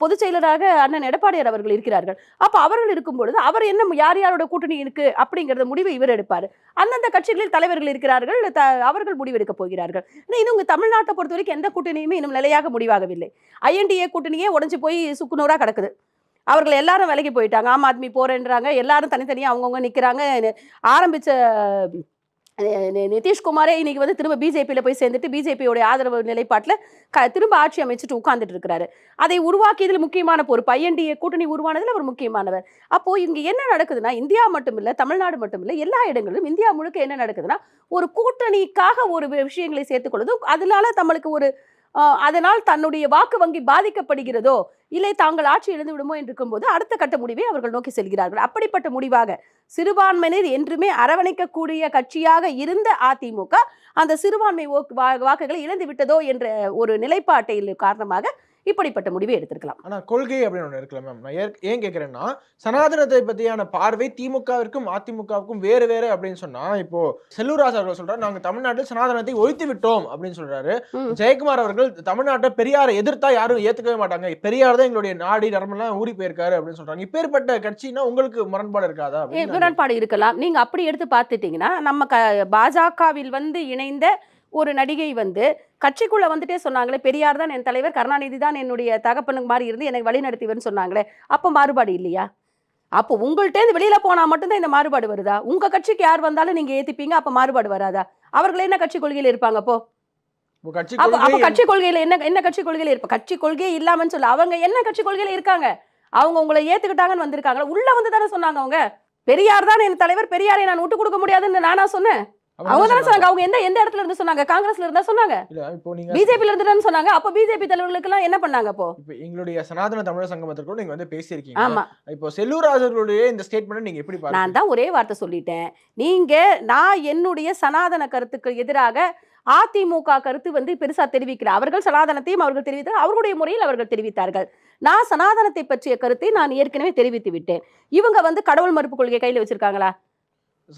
பொதுச் செயலராக அண்ணன் எடப்பாடியார் அவர்கள் இருக்கிறார்கள். அப்போ அவர்கள் இருக்கும் பொழுது அவர் என்ன யார் யாரோட கூட்டணி இருக்கு அப்படிங்கிறத முடிவை இவர் எடுப்பார். அந்தந்த கட்சிகளில் தலைவர்கள் இருக்கிறார்கள் த- அவர்கள் முடிவெடுக்க போகிறார்கள். இன்னும் உங்க தமிழ்நாட்டை பொறுத்த வரைக்கும் எந்த கூட்டணியுமே இன்னும் நிலையாக முடிவாகவில்லை. ஐஎன்டிஏ கூட்டணியே உடஞ்சி போய் சுக்குநூறா கிடக்குது. அவர்கள் எல்லாரும் விலகி போயிட்டாங்க. ஆம் ஆத்மி போறேன்றாங்க. எல்லாரும் தனித்தனியாக அவங்கவுங்க நிற்கிறாங்க ஆரம்பிச்ச நிதிஷ்குமாரே இன்னைக்கு வந்து திரும்ப பிஜேபியில் போய் சேர்ந்துட்டு பிஜேபியோட ஆதரவு நிலைப்பாட்டில் க திரும்ப ஆட்சி அமைச்சிட்டு உட்கார்ந்துட்டு இருக்கிறாரு அதை உருவாக்கியதில் முக்கியமான பொறுப்பு. ஐஎன்டிஏ கூட்டணி உருவானதில் அவர் முக்கியமானவர். அப்போ இங்கே என்ன நடக்குதுன்னா இந்தியா மட்டும் இல்லை தமிழ்நாடு மட்டும் இல்லை எல்லா இடங்களிலும் இந்தியா முழுக்க என்ன நடக்குதுன்னா ஒரு கூட்டணிக்காக ஒரு வி- விஷயங்களை சேர்த்துக்கொள்வதும் அதனால நம்மளுக்கு ஒரு அதனால் தன்னுடைய வாக்கு வங்கி பாதிக்கப்படுகிறதோ இல்லை தாங்கள் ஆட்சி இழந்து விடுமோ என்று இருக்கும்போது அடுத்த கட்ட முடிவை அவர்கள் நோக்கி செல்கிறார்கள். அப்படிப்பட்ட முடிவாக சிறுபான்மையினர் என்றுமே அரவணைக்கக்கூடிய கட்சியாக இருந்த அதிமுக அந்த சிறுபான்மை வா- வாக்குகளை இழந்து விட்டதோ என்ற ஒரு நிலைப்பாட்டையில் காரணமாக இப்படிப்பட்ட முடிவை எடுத்திருக்கலாம். ஆனா கொள்கை அப்படின்னு ஒண்ணு இருக்குல்ல மேம் நான் ஏன் கேக்குறேன்னா சனாதனத்தை பத்தியான பார்வை திமுகவிற்கும் அதிமுகவுக்கும் வேறு வேறு அப்படின்னு சொன்னா இப்போ செல்லூராஜ் அவர்கள் சொல்றாரு நாங்க தமிழ்நாட்டில் சனாதனத்தை ஒழித்து விட்டோம் அப்படின்னு சொல்றாரு. ம். ஜெயக்குமார் அவர்கள் தமிழ்நாட்டை பெரியாரை எதிர்த்தா யாரும் ஏத்துக்கவே மாட்டாங்க. பெரியார் தான் எங்களுடைய நாடி நரம்பெல்லாம் ஊறி போயிருக்காரு அப்படின்னு சொல்றாங்க. இப்பேற்பட்ட கட்சினா உங்களுக்கு முரண்பாடு இருக்காதா முரண்பாடு இருக்கலாம். நீங்க அப்படி எடுத்து பார்த்துட்டீங்கன்னா நம்ம பாஜகவில் வந்து இணைந்த ஒரு நடிகை வந்து கட்சிக்குள்ள வந்துட்டே சொன்னாங்களே பெரியார் தான் என் தலைவர் கருணாநிதி தான் என்னுடைய தகப்பனுக்கு மாதிரி இருந்து எனக்கு வழி நடத்திவர்னு சொன்னாங்களே அப்போ மாறுபாடு இல்லையா? அப்போ உங்கள்கிட்ட இருந்து வெளியில போனா மட்டும்தான் இந்த மாறுபாடு வருதா? உங்க கட்சிக்கு யார் வந்தாலும் நீங்க ஏத்திப்பீங்க அப்ப மாறுபாடு வராதா? அவர்கள் என்ன கட்சி கொள்கையில இருப்பாங்க அப்போ? அப்ப கட்சி கொள்கையில என்ன என்ன கட்சி கொள்கையில இருப்ப? கட்சி கொள்கையே இல்லாமன்னு சொல்ல அவங்க என்ன கட்சி கொள்கையில இருக்காங்க? அவங்க உங்களை ஏத்துக்கிட்டாங்கன்னு வந்திருக்காங்க உள்ள வந்து தானே சொன்னாங்க அவங்க. பெரியார் தான் என் தலைவர் பெரியாரை நான் விட்டு கொடுக்க முடியாதுன்னு நானா சொன்னேன். அவங்க தானே சொன்னாங்க. அவங்க எந்த எந்த இடத்துல இருந்து சொன்னாங்க? காங்கிரஸ்ல இருந்தா சொன்னாங்க. இல்ல இப்போ நீங்க பிஜேபில இருந்து சொன்னாங்க. அப்ப பிஜேபி தலைவர்களுக்கு எல்லாம் என்ன பண்ணாங்க அப்போ இப்போ எங்களுடைய சனாதன தமிழர் சங்கமத்திற்கு நீங்க வந்து பேசியிருக்கீங்க. ஆமா. இப்போ செல்லூராஜர்களுடைய இந்த ஸ்டேட்மெண்ட் நீங்க எப்படி பாருங்க நான் தான் ஒரே வார்த்தை சொல்லிட்டேன். நீங்க நான் என்னுடைய சனாதன கருத்துக்கு எதிராக அதிமுக கருத்து வந்து பெருசா தெரிவிக்கல. அவர்கள் சனாதனத்தையும் அவர்கள் தெரிவித்தார். அவர்களுடைய முறையில் அவர்கள் தெரிவித்தார்கள். நான் சனாதனத்தை பற்றிய கருத்தை நான் ஏற்கனவே தெரிவித்து விட்டேன். இவங்க வந்து கடவுள் மறுப்பு கொள்கையை கையில வச்சிருக்காங்களா?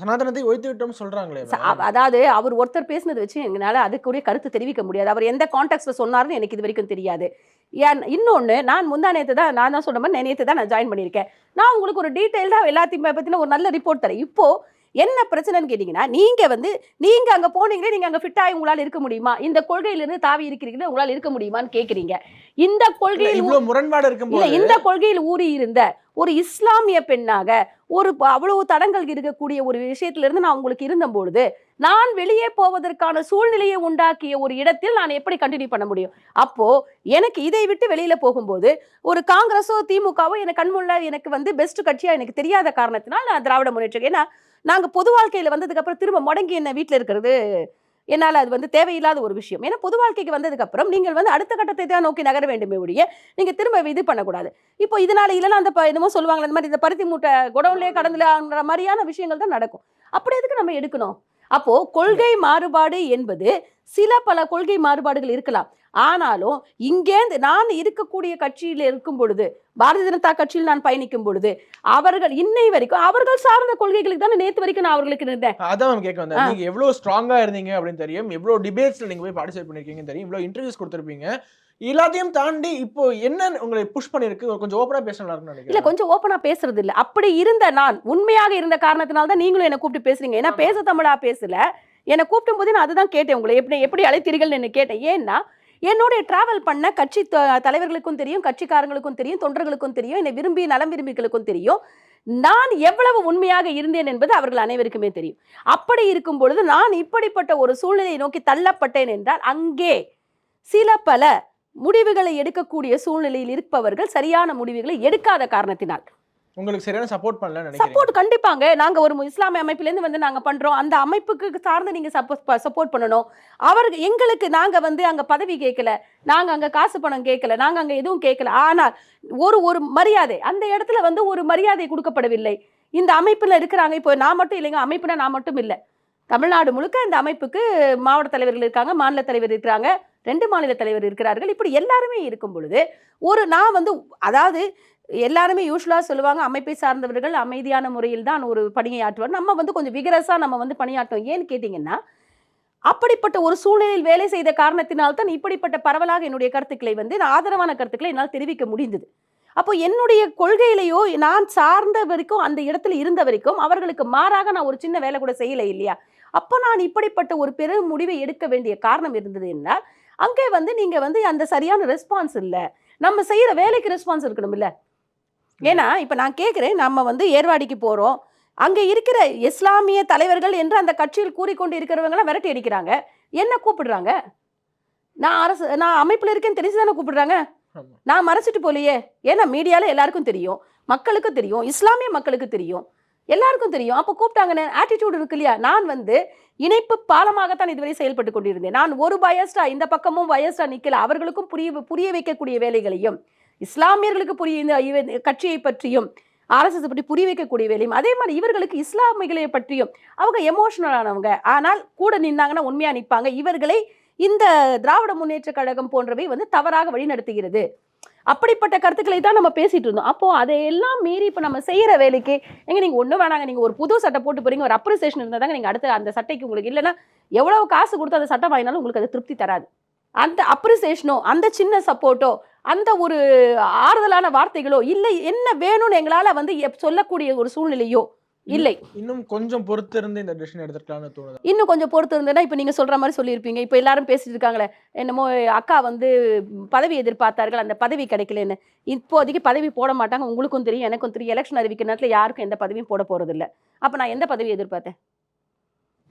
சனாதனத்தை ஒழித்து விட்டோம் சொல்றாங்களே அதாவது அவர் ஒருத்தர் பேசினது வச்சு எங்களால அதுக்குரிய கருத்து தெரிவிக்க முடியாது. அவர் எந்த கான்டெக்ட்ல சொன்னார்னு எனக்கு இது வரைக்கும் தெரியாது. ஏன் இன்னொன்று நான் முந்தா நேற்று தான் நான் தான் சொன்ன மாதிரி நேற்று தான் நான் ஜாயின் பண்ணியிருக்கேன். நான் உங்களுக்கு ஒரு டீட்டெயில்டாக எல்லாத்தையுமே பற்றின ஒரு நல்ல ரிப்போர்ட் தரேன். இப்போ என்ன பிரச்சனைன்னு கேட்டிங்கன்னா நீங்க வந்து நீங்க அங்க போனீங்களே நீங்க அங்க ஃபிட் ஆகி உங்களால இருக்க முடியுமா? இந்த கொள்கையிலிருந்து தாவி இருக்கிறீங்களே உங்களால இருக்க முடியுமான்னு கேக்குறீங்க. இந்த இல்ல, கொள்கையில் முரண்பாடு இல்ல இருக்கும்போது இந்த கொள்கையில் ஊறி இருந்த ஒரு இஸ்லாமிய பெண்ணாக ஒரு அவ்வளவு தடங்கள் இருக்கக்கூடிய ஒரு விஷயத்துல இருந்து நான் உங்களுக்கு இருந்த பொழுது நான் வெளியே போவதற்கான சூழ்நிலையை உண்டாக்கிய ஒரு இடத்தில் நான் எப்படி கண்டினியூ பண்ண முடியும்? அப்போ எனக்கு இதை விட்டு வெளியில போகும்போது ஒரு காங்கிரஸோ திமுகவோ எனக்கு கண்முள்ள எனக்கு வந்து பெஸ்ட் கட்சியா எனக்கு தெரியாத காரணத்தினால் நான் திராவிட முன்னேற்றம் ஏன்னா நாங்க பொது வாழ்க்கையில வந்ததுக்கு அப்புறம் திரும்ப முடங்கி என்ன வீட்டுல இருக்கிறது? என்னால் அது வந்து தேவையில்லாத ஒரு விஷயம். ஏன்னா பொது வாழ்க்கைக்கு வந்ததுக்கு அப்புறம் நீங்கள் வந்து அடுத்த கட்டத்தை தான் நோக்கி நகர வேண்டுமே ஒழிய நீங்க திரும்ப இது பண்ணக்கூடாது. இப்போ இதனால இல்லைன்னா அந்த என்னமோ சொல்லுவாங்க அந்த மாதிரி இந்த பருத்தி மூட்டை குடவுன்லேயே கடந்துலன்ற மாதிரியான விஷயங்கள் தான் நடக்கும். அப்படி எதுக்கு நம்ம எடுக்கணும்? அப்போ கொள்கை மாறுபாடு என்பது சில பல கொள்கை மாறுபாடுகள் இருக்கலாம். ஆனாலும் இங்கேந்து நான் இருக்கக்கூடிய கட்சியில் இருக்கும் பொழுது பாரதிய ஜனதா கட்சியில் நான் பயணிக்கும் பொழுது அவர்கள் இன்னை வரைக்கும் அவர்கள் சார்ந்த கொள்கைகளுக்கு தானே நேத்து வரைக்கும் நான் அவர்களுக்கு இருந்தேன். அதான் கேட்க வந்தேன். நீங்க எவ்வளவு ஸ்ட்ராங்கா இருந்தீங்க அப்படின்னு தெரியும். எவ்வளவு டிபேட்ஸ்ல நீங்க போய் பார்ட்டிசிபேட் பண்ணிருக்கீங்கன்னு தெரியும். இவ்வளவு இன்டர்வியூஸ் கொடுத்திருப்பீங்க. எல்லாத்தையும் தாண்டி இப்போ என்ன உங்களை புஷ் பண்ணிருக்கு? கொஞ்சம் ஓப்பனா பேச நல்லா இருக்கும்னு இல்ல கொஞ்சம் ஓப்பனா பேசுறது இல்ல அப்படி இருந்த நான் உண்மையாக இருந்த காரணத்தினால தான் நீங்களும் என்ன கூப்பிட்டு பேசுறீங்க. ஏன்னா. பேச தமிழா பேசல. என்னை கூப்பிடும் போது நான் அதுதான் கேட்டேன் உங்களை. எப்படி எப்படி அழைத்தீர்கள்னு என்ன கேட்டேன். ஏன்னா என்னுடைய டிராவல் பண்ண கட்சி த- தலைவர்களுக்கும் தெரியும் கட்சிக்காரங்களுக்கும் தெரியும் தொண்டர்களுக்கும் தெரியும் என்னை விரும்பி நலம் விரும்பிகளுக்கும் தெரியும். நான் எவ்வளவு உண்மையாக இருந்தேன் என்பது அவர்கள் அனைவருக்குமே தெரியும். அப்படி இருக்கும் பொழுது நான் இப்படிப்பட்ட ஒரு சூழ்நிலையை நோக்கி தள்ளப்பட்டேன் என்றால் அங்கே சில பல முடிவுகளை எடுக்கக்கூடிய சூழ்நிலையில் இருப்பவர்கள் சரியான முடிவுகளை எடுக்காத காரணத்தினால். உங்களுக்கு சரியான சப்போர்ட் பண்ணல நினைக்கிறேன் சப்போர்ட் கண்டிப்பாங்க. நாங்க ஒரு இஸ்லாமிய அமைப்பிலேருந்து வந்து நாங்க பண்றோம். அந்த அமைப்புக்கு சார்ந்து நீங்க சப்போர்ட் சப்போர்ட் பண்ணணும். அவருக்கு எங்களுக்கு நாங்க வந்து அங்க பதவி கேட்கல நாங்க அங்க காசு பணம் கேட்கல நாங்க அங்க எதுவும் கேட்கல ஆனால் ஒரு ஒரு மரியாதை அந்த இடத்துல வந்து ஒரு மரியாதை கொடுக்கப்படவில்லை. இந்த அமைப்புல இருக்கிறாங்க. இப்போ நான் மட்டும் இல்லைங்க. அமைப்புனா நான் மட்டும் இல்லை. தமிழ்நாடு முழுக்க இந்த அமைப்புக்கு மாவட்ட தலைவர்கள் இருக்காங்க மாநில தலைவர் இருக்கிறாங்க ரெண்டு மாநில தலைவர் இருக்கிறார்கள். இப்படி எல்லாருமே இருக்கும் பொழுது ஒரு நான் வந்து அதாவது எல்லாருமே யூஸ்வலாக சொல்லுவாங்க அமைப்பை சார்ந்தவர்கள் அமைதியான முறையில் தான் ஒரு பணியை ஆற்றுவார் நம்ம வந்து கொஞ்சம் விகரஸாக நம்ம வந்து பணியாற்றோம். ஏன்னு கேட்டிங்கன்னா அப்படிப்பட்ட ஒரு சூழ்நிலையில் வேலை செய்த காரணத்தினால்தான் இப்படிப்பட்ட பரவலாக என்னுடைய கருத்துக்களை வந்து நான் ஆதரவான கருத்துக்களை என்னால் தெரிவிக்க முடிந்தது. அப்போ என்னுடைய கொள்கையிலையோ நான் சார்ந்த வரைக்கும் அந்த இடத்துல இருந்த வரைக்கும் அவர்களுக்கு மாறாக நான் ஒரு சின்ன வேலை கூட செய்யலை இல்லையா? அப்போ நான் இப்படிப்பட்ட ஒரு பெரும் முடிவை எடுக்க வேண்டிய காரணம் இருந்தது என்றால் அங்கே வந்து நீங்கள் வந்து அந்த சரியான ரெஸ்பான்ஸ் இல்லை. நம்ம செய்கிற வேலைக்கு ரெஸ்பான்ஸ் இருக்கணும் இல்லை ஏன்னா இப்ப நான் கேட்கிறேன் நம்ம வந்து ஏர்வாடிக்கு போறோம். அங்க இருக்கிற இஸ்லாமிய தலைவர்கள் என்று அந்த கட்சியில் கூறிக்கொண்டு இருக்கிறவங்களாம் விரட்டி அடிக்கிறாங்க. என்ன கூப்பிடுறாங்க? நான் அரசு நான் அமைப்புல இருக்கேன்னு தெரிஞ்சு தானே கூப்பிடுறாங்க. நான் மறைச்சிட்டு போலையே. ஏன்னா மீடியால எல்லாருக்கும் தெரியும். மக்களுக்கு தெரியும். இஸ்லாமிய மக்களுக்கு தெரியும். எல்லாருக்கும் தெரியும். அப்போ கூப்பிட்டாங்கன்னு ஆட்டிடியூட் இருக்கு இல்லையா? நான் வந்து இணைப்பு பாலமாகத்தான் இதுவரை செயல்பட்டு கொண்டிருந்தேன். நான் ஒரு பயஸ்டா இந்த பக்கமும் பயஸ்டா நிக்கல. அவர்களுக்கும் புரிய புரிய வைக்கக்கூடிய வேலைகளையும் இஸ்லாமியர்களுக்கு புரிய இந்த கட்சியை பற்றியும் ஆர்எஸ்எஸ் பற்றி புரிய வைக்கக்கூடிய வேலையும் அதே மாதிரி இவர்களுக்கு இஸ்லாமிகளை பற்றியும் அவங்க எமோஷனல் ஆனவங்க. ஆனால் கூட நின்னாங்கன்னா உண்மையாக நிற்பாங்க இவர்களை இந்த திராவிட முன்னேற்ற கழகம் போன்றவை வந்து தவறாக வழிநடத்துகிறது. அப்படிப்பட்ட கருத்துக்களை தான் நம்ம பேசிட்டு இருந்தோம். அப்போ அதையெல்லாம் மீறி இப்போ நம்ம செய்யற வேலைக்கு எங்க நீங்க ஒன்றும் வேணாங்க. நீங்க ஒரு புது சட்டை போட்டு போறீங்க ஒரு அப்ரிசியேஷன் இருந்தால் தாங்க நீங்க அடுத்த அந்த சட்டைக்கு உங்களுக்கு இல்லைன்னா எவ்வளவு காசு கொடுத்து அந்த சட்டை வாங்கினாலும் உங்களுக்கு அது திருப்தி தராது. அந்த அப்ரிசியேஷனோ அந்த சின்ன சப்போர்ட்டோ அந்த ஒரு ஆறுதலான வார்த்தைகளோ இல்லை என்ன வேணும்னு எங்களால வந்து சொல்லக்கூடிய ஒரு சூழ்நிலையோ இல்லை. இன்னும் கொஞ்சம் பொறுத்து இருந்து இந்த டிசிஷன் எடுத்துக்கலாம்னு தோணுது. இன்னும் கொஞ்சம் பொறுத்து இருந்ததுன்னா இப்போ நீங்கள் சொல்கிற மாதிரி சொல்லியிருப்பீங்க. இப்போ எல்லாரும் பேசிட்டு இருக்காங்களே என்னமோ அக்கா வந்து பதவி எதிர்பார்த்தார்கள் அந்த பதவி கிடைக்கலன்னு. இப்போதைக்கு பதவி போட மாட்டாங்க. உங்களுக்கும் தெரியும் எனக்கும் தெரியும். எலெக்ஷன் அறிவிக்கிற நேரத்தில் யாருக்கும் எந்த பதவியும் போட போகிறதில்ல அப்போ நான் எந்த பதவி எதிர்பார்த்தேன்?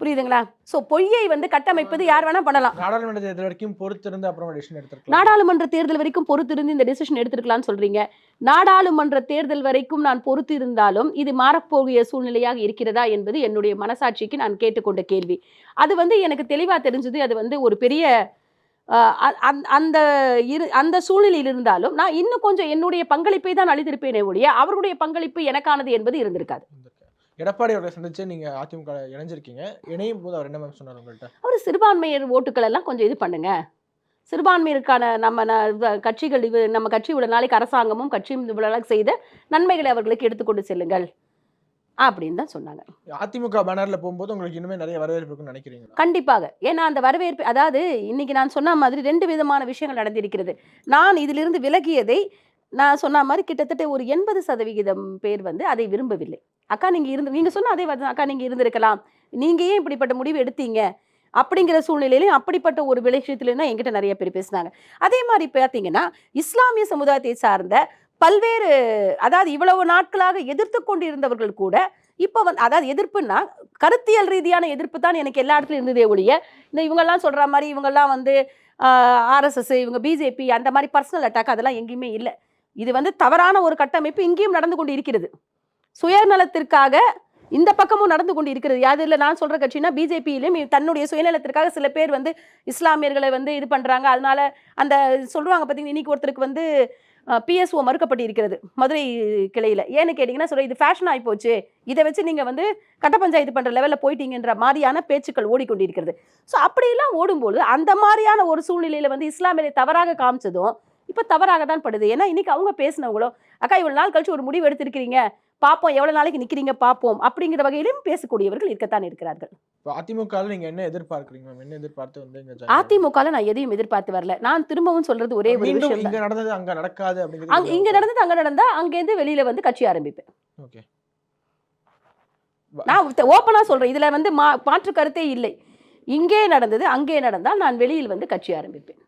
புரியுதுங்களா? ஸோ பொய்யை வந்து கட்டமைப்பது யார் வேணால் பண்ணலாம். நாடாளுமன்ற தேர்தல் வரைக்கும் பொறுத்து இருந்து அப்புறம் டிசிஷன் எடுத்துக்கலாம் நாடாளுமன்ற தேர்தல் வரைக்கும் பொறுத்து இருந்து இந்த டெசிஷன் எடுத்திருக்கலாம்னு சொல்றீங்க. நாடாளுமன்ற தேர்தல் வரைக்கும் நான் பொறுத்து இருந்தாலும் இது மாறப்போகிய சூழ்நிலையாக இருக்கிறதா என்பது என்னுடைய மனசாட்சிக்கு நான் கேட்டுக்கொண்ட கேள்வி. அது வந்து எனக்கு தெளிவா தெரிஞ்சது. அது வந்து ஒரு பெரிய அந்த இரு அந்த சூழ்நிலையில் இருந்தாலும் நான் இன்னும் கொஞ்சம் என்னுடைய பங்களிப்பை தான் அளித்திருப்பேனே ஒழிய அவருடைய பங்களிப்பு எனக்கானது என்பது இருந்திருக்காது. எடப்பாடி அவர்களை சந்திச்சு நீங்க அதிமுக இணைஞ்சிருக்கீங்க. இணையும் போது அவர் என்ன மேம் சொன்னார் உங்கள்கிட்ட அவர் சிறுபான்மையர் ஓட்டுக்கள் எல்லாம் கொஞ்சம் இது பண்ணுங்க. சிறுபான்மையருக்கான நம்ம கட்சிகள் இது நம்ம கட்சி இவ்வளவு நாளைக்கு அரசாங்கமும் கட்சியும் இவ்வளவு நாளைக்கு செய்த நன்மைகளை அவர்களுக்கு எடுத்துக்கொண்டு செல்லுங்கள். அப்படின்னு தான் சொன்னாங்க. அதிமுக பேனர்ல போகும்போது உங்களுக்கு இனிமே நிறைய வரவேற்பு இருக்குன்னு நினைக்கிறீங்களா? கண்டிப்பாக. ஏன்னா அந்த வரவேற்பு அதாவது இன்னைக்கு நான் சொன்ன மாதிரி ரெண்டு விதமான விஷயங்கள் நடந்திருக்கிறது. நான் இதிலிருந்து விலகியதை நான் சொன்ன மாதிரி கிட்டத்தட்ட ஒரு எண்பது சதவிகிதம் பேர் வந்து அதை விரும்பவில்லை. அக்கா நீங்கள் இருந்து நீங்கள் சொன்ன அதே வார்த்தை தான், அக்கா நீங்கள் இருந்திருக்கலாம். நீங்கள் ஏன் இப்படிப்பட்ட முடிவு எடுத்தீங்க? அப்படிங்கிற சூழ்நிலையிலையும் அப்படிப்பட்ட ஒரு விஷயத்துலையும் தான் எங்கிட்ட நிறைய பேர் பேசினாங்க. அதே மாதிரி பார்த்தீங்கன்னா இஸ்லாமிய சமுதாயத்தை சார்ந்த பல்வேறு அதாவது இவ்வளவு நாட்களாக எதிர்த்து கொண்டிருந்தவர்கள் கூட இப்போ வந்து அதாவது எதிர்ப்புன்னா கருத்தியல் ரீதியான எதிர்ப்பு தான் எனக்கு எல்லா இடத்துலையும் இருந்ததே ஒழிய இந்த இவங்கெல்லாம் சொல்கிற மாதிரி இவங்கெல்லாம் வந்து ஆர்எஸ்எஸ் இவங்க பிஜேபி அந்த மாதிரி பர்சனல் அட்டாக் அதெல்லாம் எங்கேயுமே இல்லை. இது வந்து தவறான ஒரு கட்டமைப்பு இங்கேயும் நடந்து கொண்டு இருக்கிறது. சுயநலத்திற்காக இந்த பக்கமும் நடந்து கொண்டு இருக்கிறது யாது இல்லை நான் சொல்ற கட்சினா பிஜேபியிலும் தன்னுடைய சுயநலத்திற்காக சில பேர் வந்து இஸ்லாமியர்களை வந்து இது பண்றாங்க. அதனால அந்த சொல்லுவாங்க பார்த்தீங்கன்னா இன்னைக்கு ஒருத்தருக்கு வந்து பிஎஸ்ஓ மறுக்கப்பட்டு இருக்கிறது மதுரை கிளையில். ஏன்னு கேட்டிங்கன்னா சொல்ல இது ஃபேஷன் ஆகி போச்சு. இதை வச்சு நீங்கள் வந்து கட்ட பஞ்சாயத்து பண்ணுற லெவலில் போயிட்டீங்கன்ற மாதிரியான பேச்சுக்கள் ஓடிக்கொண்டிருக்கிறது. ஸோ அப்படியெல்லாம் ஓடும்போது அந்த மாதிரியான ஒரு சூழ்நிலையில் வந்து இஸ்லாமியரை தவறாக காமிச்சதும் இப்போ தவறாக தான் படுது. ஏன்னா இன்னைக்கு அவங்க பேசினவங்களும் அக்கா இவ்வளோ நாள் கழிச்சு ஒரு முடிவு எடுத்திருக்கிறீங்க. பார்ப்போம் எவ்வளோ நாளைக்கு நிற்கிறீங்க பார்ப்போம் அப்படிங்கிற வகையிலும் பேசக்கூடியவர்கள் இருக்கத்தான் இருக்கிறார்கள். இப்போ அதிமுக நீங்க என்ன எதிர்பார்க்கறீங்க மேம்? என்ன எதிர்பார்த்து வந்து? அதிமுகவில் நான் எதையும் எதிர்பார்த்து வரல. நான் திரும்பவும் சொல்றது ஒரே ஒரு விஷயம் இங்க நடந்தது அங்க நடக்காது அப்படிங்கிறது இங்க நடந்தது அங்க நடந்தா அங்கேருந்து வெளியில வந்து கட்சி ஆரம்பிப்பேன். ஓகே. நான் ஓப்பனா சொல்றேன். இதுல வந்து மா மாற்று கருத்தே இல்லை. இங்கே நடந்தது அங்கே நடந்தால் நான் வெளியில் வந்து கட்சி ஆரம்பிப்பேன்.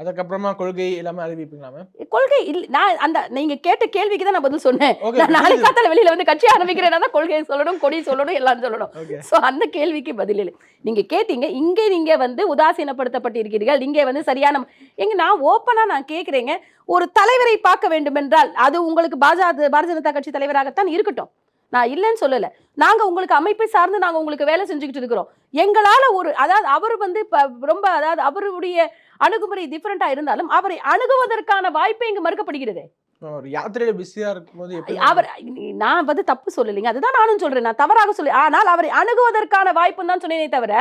அதுக்கப்புறமா கொள்கை எல்லாமே அறிவிப்பீங்களா மேம் கொள்கை இல்ல நான் அந்த நீங்க கேட்ட கேள்விக்கு தான் நான் பதில் சொன்னேன். நான் நாளைக்கு காத்தால வெளியில வந்து கட்சி ஆரம்பிக்கிறேன்னா தான் கொள்கையை சொல்லணும் கொடி சொல்லணும் எல்லாம் சொல்லணும். சோ அந்த கேள்விக்கு பதில் இல்லை நீங்க கேட்டீங்க இங்கே நீங்க வந்து உதாசீனப்படுத்தப்பட்டிருக்கிறீர்கள் இங்கே வந்து சரியான எங்க நான் ஓப்பனா நான் கேக்குறேங்க ஒரு தலைவரை பார்க்க வேண்டும் என்றால் அது உங்களுக்கு பாஜக பாரதிய ஜனதா கட்சி தலைவராகத்தான் இருக்கட்டும். நான் இல்லைன்னு சொல்லல. நாங்க உங்களுக்கு அமைப்பை சார்ந்து நாங்க உங்களுக்கு வேலை செஞ்சுக்கிட்டு இருக்கிறோம். எங்களால ஒரு அதாவது அவர் வந்து இப்ப ரொம்ப அதாவது அவருடைய அணுகுமுறை டிஃபரெண்டா இருந்தாலும் அவரை அணுகுவதற்கான வாய்ப்பை இங்கு மறுக்கப்படுகிறது. யாத்திரையில பிஸியா இருக்கும்போது அவர் நான் வந்து தப்பு சொல்லலைங்க. அதுதான் நானும் சொல்றேன். நான் தவறாக சொல்லி ஆனால் அவரை அணுகுவதற்கான வாய்ப்பு தான் சொன்னேனே தவிர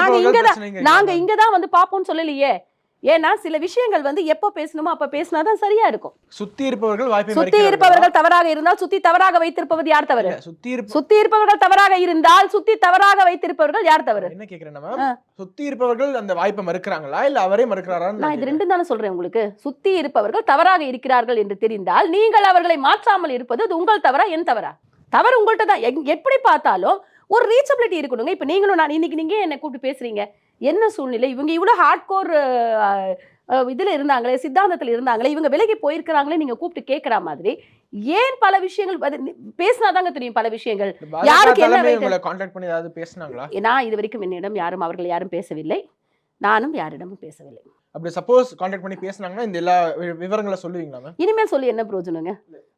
நாங்க இங்கதான் நாங்க? இங்கதான் வந்து பாப்போம்னு சொல்லலையே. ஏன்னா சில விஷயங்கள் வந்து எப்போ பேசணுமோ அப்ப பேசினாதான் சரியா இருக்கும். சுத்தி இருப்பவர்கள் வாய்ப்பை சுத்தி? இருப்பவர்கள் தவறாக இருந்தால் சுத்தி தவறாக வைத்திருப்பது யார் தவறு? சுத்தி சுத்தி இருப்பவர்கள் தவறாக இருந்தால் சுத்தி தவறாக வைத்திருப்பவர்கள் யார் தவறு? என்ன. மேம் சுத்தி இருப்பவர்கள் அந்த வாய்ப்பை மறுக்கிறாங்களா? இல்ல அவரே மறுக்கிறாரான்னு நான் இது ரெண்டும் தானே சொல்றேன் உங்களுக்கு. சுத்தி இருப்பவர்கள் தவறாக இருக்கிறார்கள் என்று தெரிந்தால் நீங்கள் அவர்களை மாற்றாமல் இருப்பது அது உங்கள் தவறா என் தவறா? தவறு உங்கள்கிட்ட தான். எப்படி பார்த்தாலும் ஒரு ரீச்சபிலிட்டி இருக்கணுங்க. இப்போ நீங்களும் நான் இன்னைக்கு நீங்க என்ன கூப்பிட்டு பேசுறீங்க? என்ன சூழ்நிலை? இவங்க இவ்வளோ ஹார்ட் கோர் இதில் இருந்தாங்களே சித்தாந்தத்தில் இருந்தாங்களே இவங்க விலகி போயிருக்கிறாங்களே நீங்க கூப்பிட்டு கேட்குற மாதிரி ஏன் பல விஷயங்கள் அது நி- பேசினாதாங்க தெரியும் பல விஷயங்கள். யாருக்கு என்ன தலைமை right? உங்களை கான்டாக்ட் பண்ணி ஏதாவது பேசுனாங்களா? நான் இது வரைக்கும் என்னிடம் யாரும் அவர்கள் யாரும் பேசவில்லை. நானும் யாரிடமும் பேசவில்லை. அப்படி சப்போஸ் கான்டாக்ட் பண்ணி பேசுனாங்கன்னா இந்த எல்லா விவரங்களை சொல்லுவீங்களா மேம் இனிமேல் சொல்லி என்ன பிரயோஜனங்க?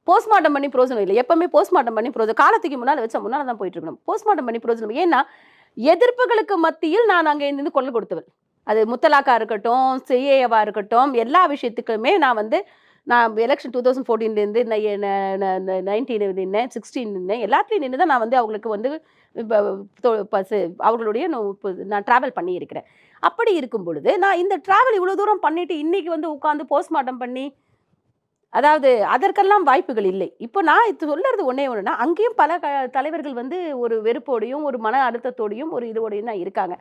போஸ்ட்மார்ட்டம் பண்ணி பிரயோஜனம் இல்லை. எப்பவுமே போஸ்ட்மார்ட்டம் பண்ணி பிரயோஜனம். காலத்துக்கு முன்னால் வச்ச முன்னால் தான் போயிட்டு இருக்கணும். போஸ்ட்மார்ட்டம் பண்ணி பிரயோஜனம். ஏன்னா எதிர்ப்புகளுக்கு மத்தியில் நான் அங்கே இருந்து குரல் கொடுத்தவள் அது முத்தலாக்கா இருக்கட்டும் சிஏவா இருக்கட்டும் எல்லா விஷயத்துக்குமே நான் வந்து நான் எலெக்ஷன் டூ தௌசண்ட் ஃபோர்டீன்லேருந்து நைன்டீன் நின்னேன் சிக்ஸ்டீன் நின்னேன் எல்லாத்துலேயும் நின்று தான் நான் வந்து அவங்களுக்கு வந்து அவர்களுடைய நான் ட்ராவல் பண்ணியிருக்கிறேன். அப்படி இருக்கும் பொழுது நான் இந்த ட்ராவல் இவ்வளோ தூரம் பண்ணிவிட்டு இன்றைக்கி வந்து உட்காந்து போஸ்ட்மார்ட்டம் பண்ணி அதாவது அதற்கெல்லாம் வாய்ப்புகள் இல்லை. இப்போ நான் இது சொல்லுறது ஒன்றே ஒன்றுனா அங்கேயும் பல க தலைவர்கள் வந்து ஒரு வெறுப்போடையும் ஒரு மன அழுத்தத்தோடையும் ஒரு இதோடையும் தான் இருக்காங்க.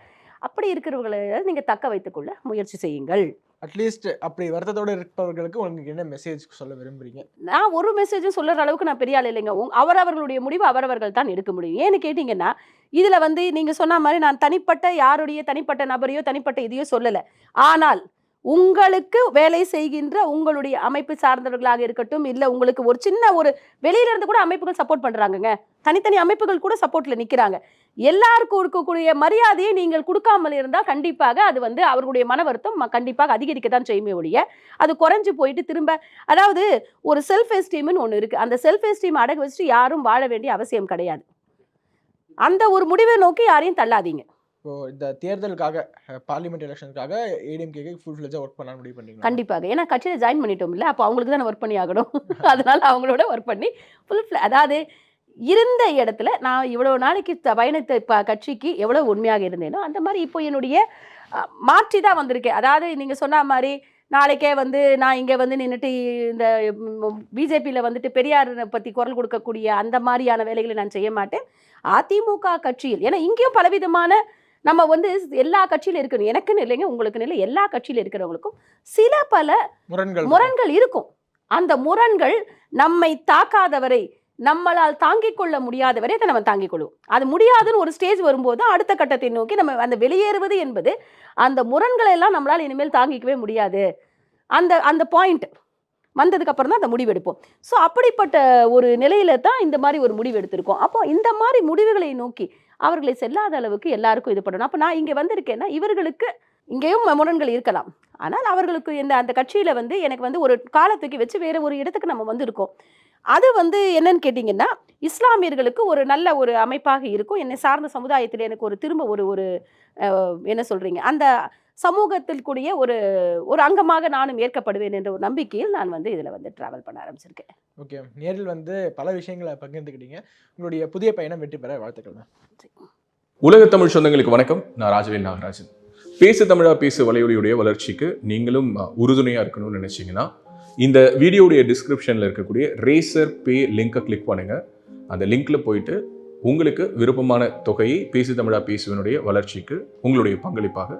அப்படி இருக்கிறவர்களை நீங்கள் தக்க வைத்துக்கொள்ள முயற்சி செய்யுங்கள். அட்லீஸ்ட் அப்படி வருத்தத்தோட இருப்பவர்களுக்கு உங்களுக்கு என்ன மெசேஜ் சொல்ல விரும்புறீங்க? நான் ஒரு மெசேஜும் சொல்லுற அளவுக்கு நான் பெரிய ஆள் இல்லைங்க. அவரவர்களுடைய முடிவு அவரவர்கள் தான் எடுக்க முடியும். ஏன்னு கேட்டிங்கன்னா இதில் வந்து நீங்கள் சொன்ன மாதிரி நான் தனிப்பட்ட யாருடைய தனிப்பட்ட நபரையோ தனிப்பட்ட இதையோ சொல்லலை. ஆனால் உங்களுக்கு வேலை செய்கின்ற உங்களுடைய அமைப்பு சார்ந்தவர்களாக இருக்கட்டும் இல்லை உங்களுக்கு ஒரு சின்ன ஒரு வெளியில இருந்து கூட அமைப்புகள் சப்போர்ட் பண்ணுறாங்கங்க தனித்தனி அமைப்புகள் கூட சப்போர்ட்டில் நிற்கிறாங்க எல்லாருக்கும் இருக்கக்கூடிய மரியாதையை நீங்கள் கொடுக்காமல் இருந்தால் கண்டிப்பாக அது வந்து அவர்களுடைய மன வருத்தம் கண்டிப்பாக அதிகரிக்க தான் செய்யுமே ஒழிய அது குறைஞ்சி போயிட்டு திரும்ப அதாவது ஒரு செல்ஃப் எஸ்டீம்னு ஒன்று இருக்குது அந்த செல்ஃப் எஸ்டீம் அடகு வச்சுட்டு யாரும் வாழ வேண்டிய அவசியம் கிடையாது. அந்த ஒரு முடிவை நோக்கி யாரையும் தள்ளாதீங்க. இப்போ இந்த தேர்தலுக்காக பார்லிமெண்ட் எலெக்ஷனுக்காக ஏடிஎம்கேக்கு ஃபுல் ஃபிளஜா ஒர்க் பண்ண முடிவு பண்ணீங்களா? கண்டிப்பாக. ஏன்னா கட்சியில் ஜாயின் பண்ணிட்டோம் இல்லை அப்போ அவங்களுக்கு தான் ஒர்க் பண்ணி ஆகணும். [laughs] அதனால அவங்களோட ஒர்க் பண்ணி ஃபுல் அதாவது இருந்த இடத்துல நான் இவ்வளோ நாளைக்கு த- இப்போ கட்சிக்கு எவ்வளோ உண்மையாக இருந்தேனோ அந்த மாதிரி இப்போ என்னுடைய மாற்றி தான் வந்திருக்கேன் அதாவது நீங்கள் சொன்ன மாதிரி நாளைக்கே வந்து நான் இங்கே வந்து நின்றுட்டு இந்த பிஜேபியில் வந்துட்டு பெரியார் பற்றி குரல் கொடுக்கக்கூடிய அந்த மாதிரியான வேலைகளை நான் செய்ய மாட்டேன். அதிமுக கட்சியில் ஏன்னா இங்கேயும் பலவிதமான நம்ம வந்து எல்லா கட்சியிலும் இருக்கணும். எனக்குன்னு இல்லைங்க உங்களுக்குன்னு இல்லை. எல்லா கட்சியில் இருக்கிறவங்களுக்கும் சில பல முரண்கள் முரண்கள் இருக்கும். அந்த முரண்கள் நம்மை தாக்காதவரை நம்மளால் தாங்கிக் கொள்ள முடியாதவரை அதை நம்ம தாங்கிக் கொள்வோம். அது முடியாதுன்னு ஒரு ஸ்டேஜ் வரும்போது அடுத்த கட்டத்தை நோக்கி நம்ம அந்த வெளியேறுவது என்பது அந்த முரண்களை எல்லாம் நம்மளால் இனிமேல் தாங்கிக்கவே முடியாது. அந்த அந்த பாயிண்ட் வந்ததுக்கு அப்புறம் தான் அந்த முடிவு எடுப்போம். ஸோ அப்படிப்பட்ட ஒரு நிலையில தான் இந்த மாதிரி ஒரு முடிவு எடுத்திருக்கோம். அப்போ இந்த மாதிரி முடிவுகளை நோக்கி அவர்களை செல்லாத அளவுக்கு எல்லாருக்கும் இது பண்ணணும். அப்போ நான் இங்கே வந்திருக்கேன்னா இவர்களுக்கு இங்கேயும் முரண்கள் இருக்கலாம். ஆனால் அவர்களுக்கு இந்த அந்த கட்சியில் வந்து எனக்கு வந்து ஒரு காலத்துக்கு வச்சு வேறு ஒரு இடத்துக்கு நம்ம வந்திருக்கோம். அது வந்து என்னன்னு கேட்டிங்கன்னா இஸ்லாமியர்களுக்கு ஒரு நல்ல ஒரு அமைப்பாக இருக்கும். என்னை சார்ந்த சமுதாயத்தில் எனக்கு ஒரு திரும்ப ஒரு ஒரு என்ன சொல்கிறீங்க அந்த சமூகத்தில் கூடிய ஒரு ஒரு அங்கமாக நானும் ஏற்கப்படுவேன் என்ற ஒரு நம்பிக்கையில் நான் வந்து இதில் வந்து ட்ராவல் பண்ண ஆரம்பிச்சிருக்கேன். ஓகே நேரில் வந்து பல விஷயங்களை பகிர்ந்துக்கிட்டீங்க. உங்களுடைய புதிய பயணம் வெற்றி பெற வாழ்த்துக்கள் உலக தமிழ் சொந்தங்களுக்கு வணக்கம். நான் ராஜவேல் நாகராஜன். பேசு தமிழா பேசு வலையொலியுடைய வளர்ச்சிக்கு நீங்களும் அஹ், உறுதுணையா இருக்கணும்னு நினைச்சீங்கன்னா இந்த வீடியோடைய டிஸ்கிரிப்ஷனில் இருக்கக்கூடிய ரேசர் பே லிங்கை கிளிக் பண்ணுங்க. அந்த லிங்க்ல போயிட்டு உங்களுக்கு விருப்பமான தொகையை பேசு தமிழா பேசுவனுடைய வளர்ச்சிக்கு உங்களுடைய பங்களிப்பாக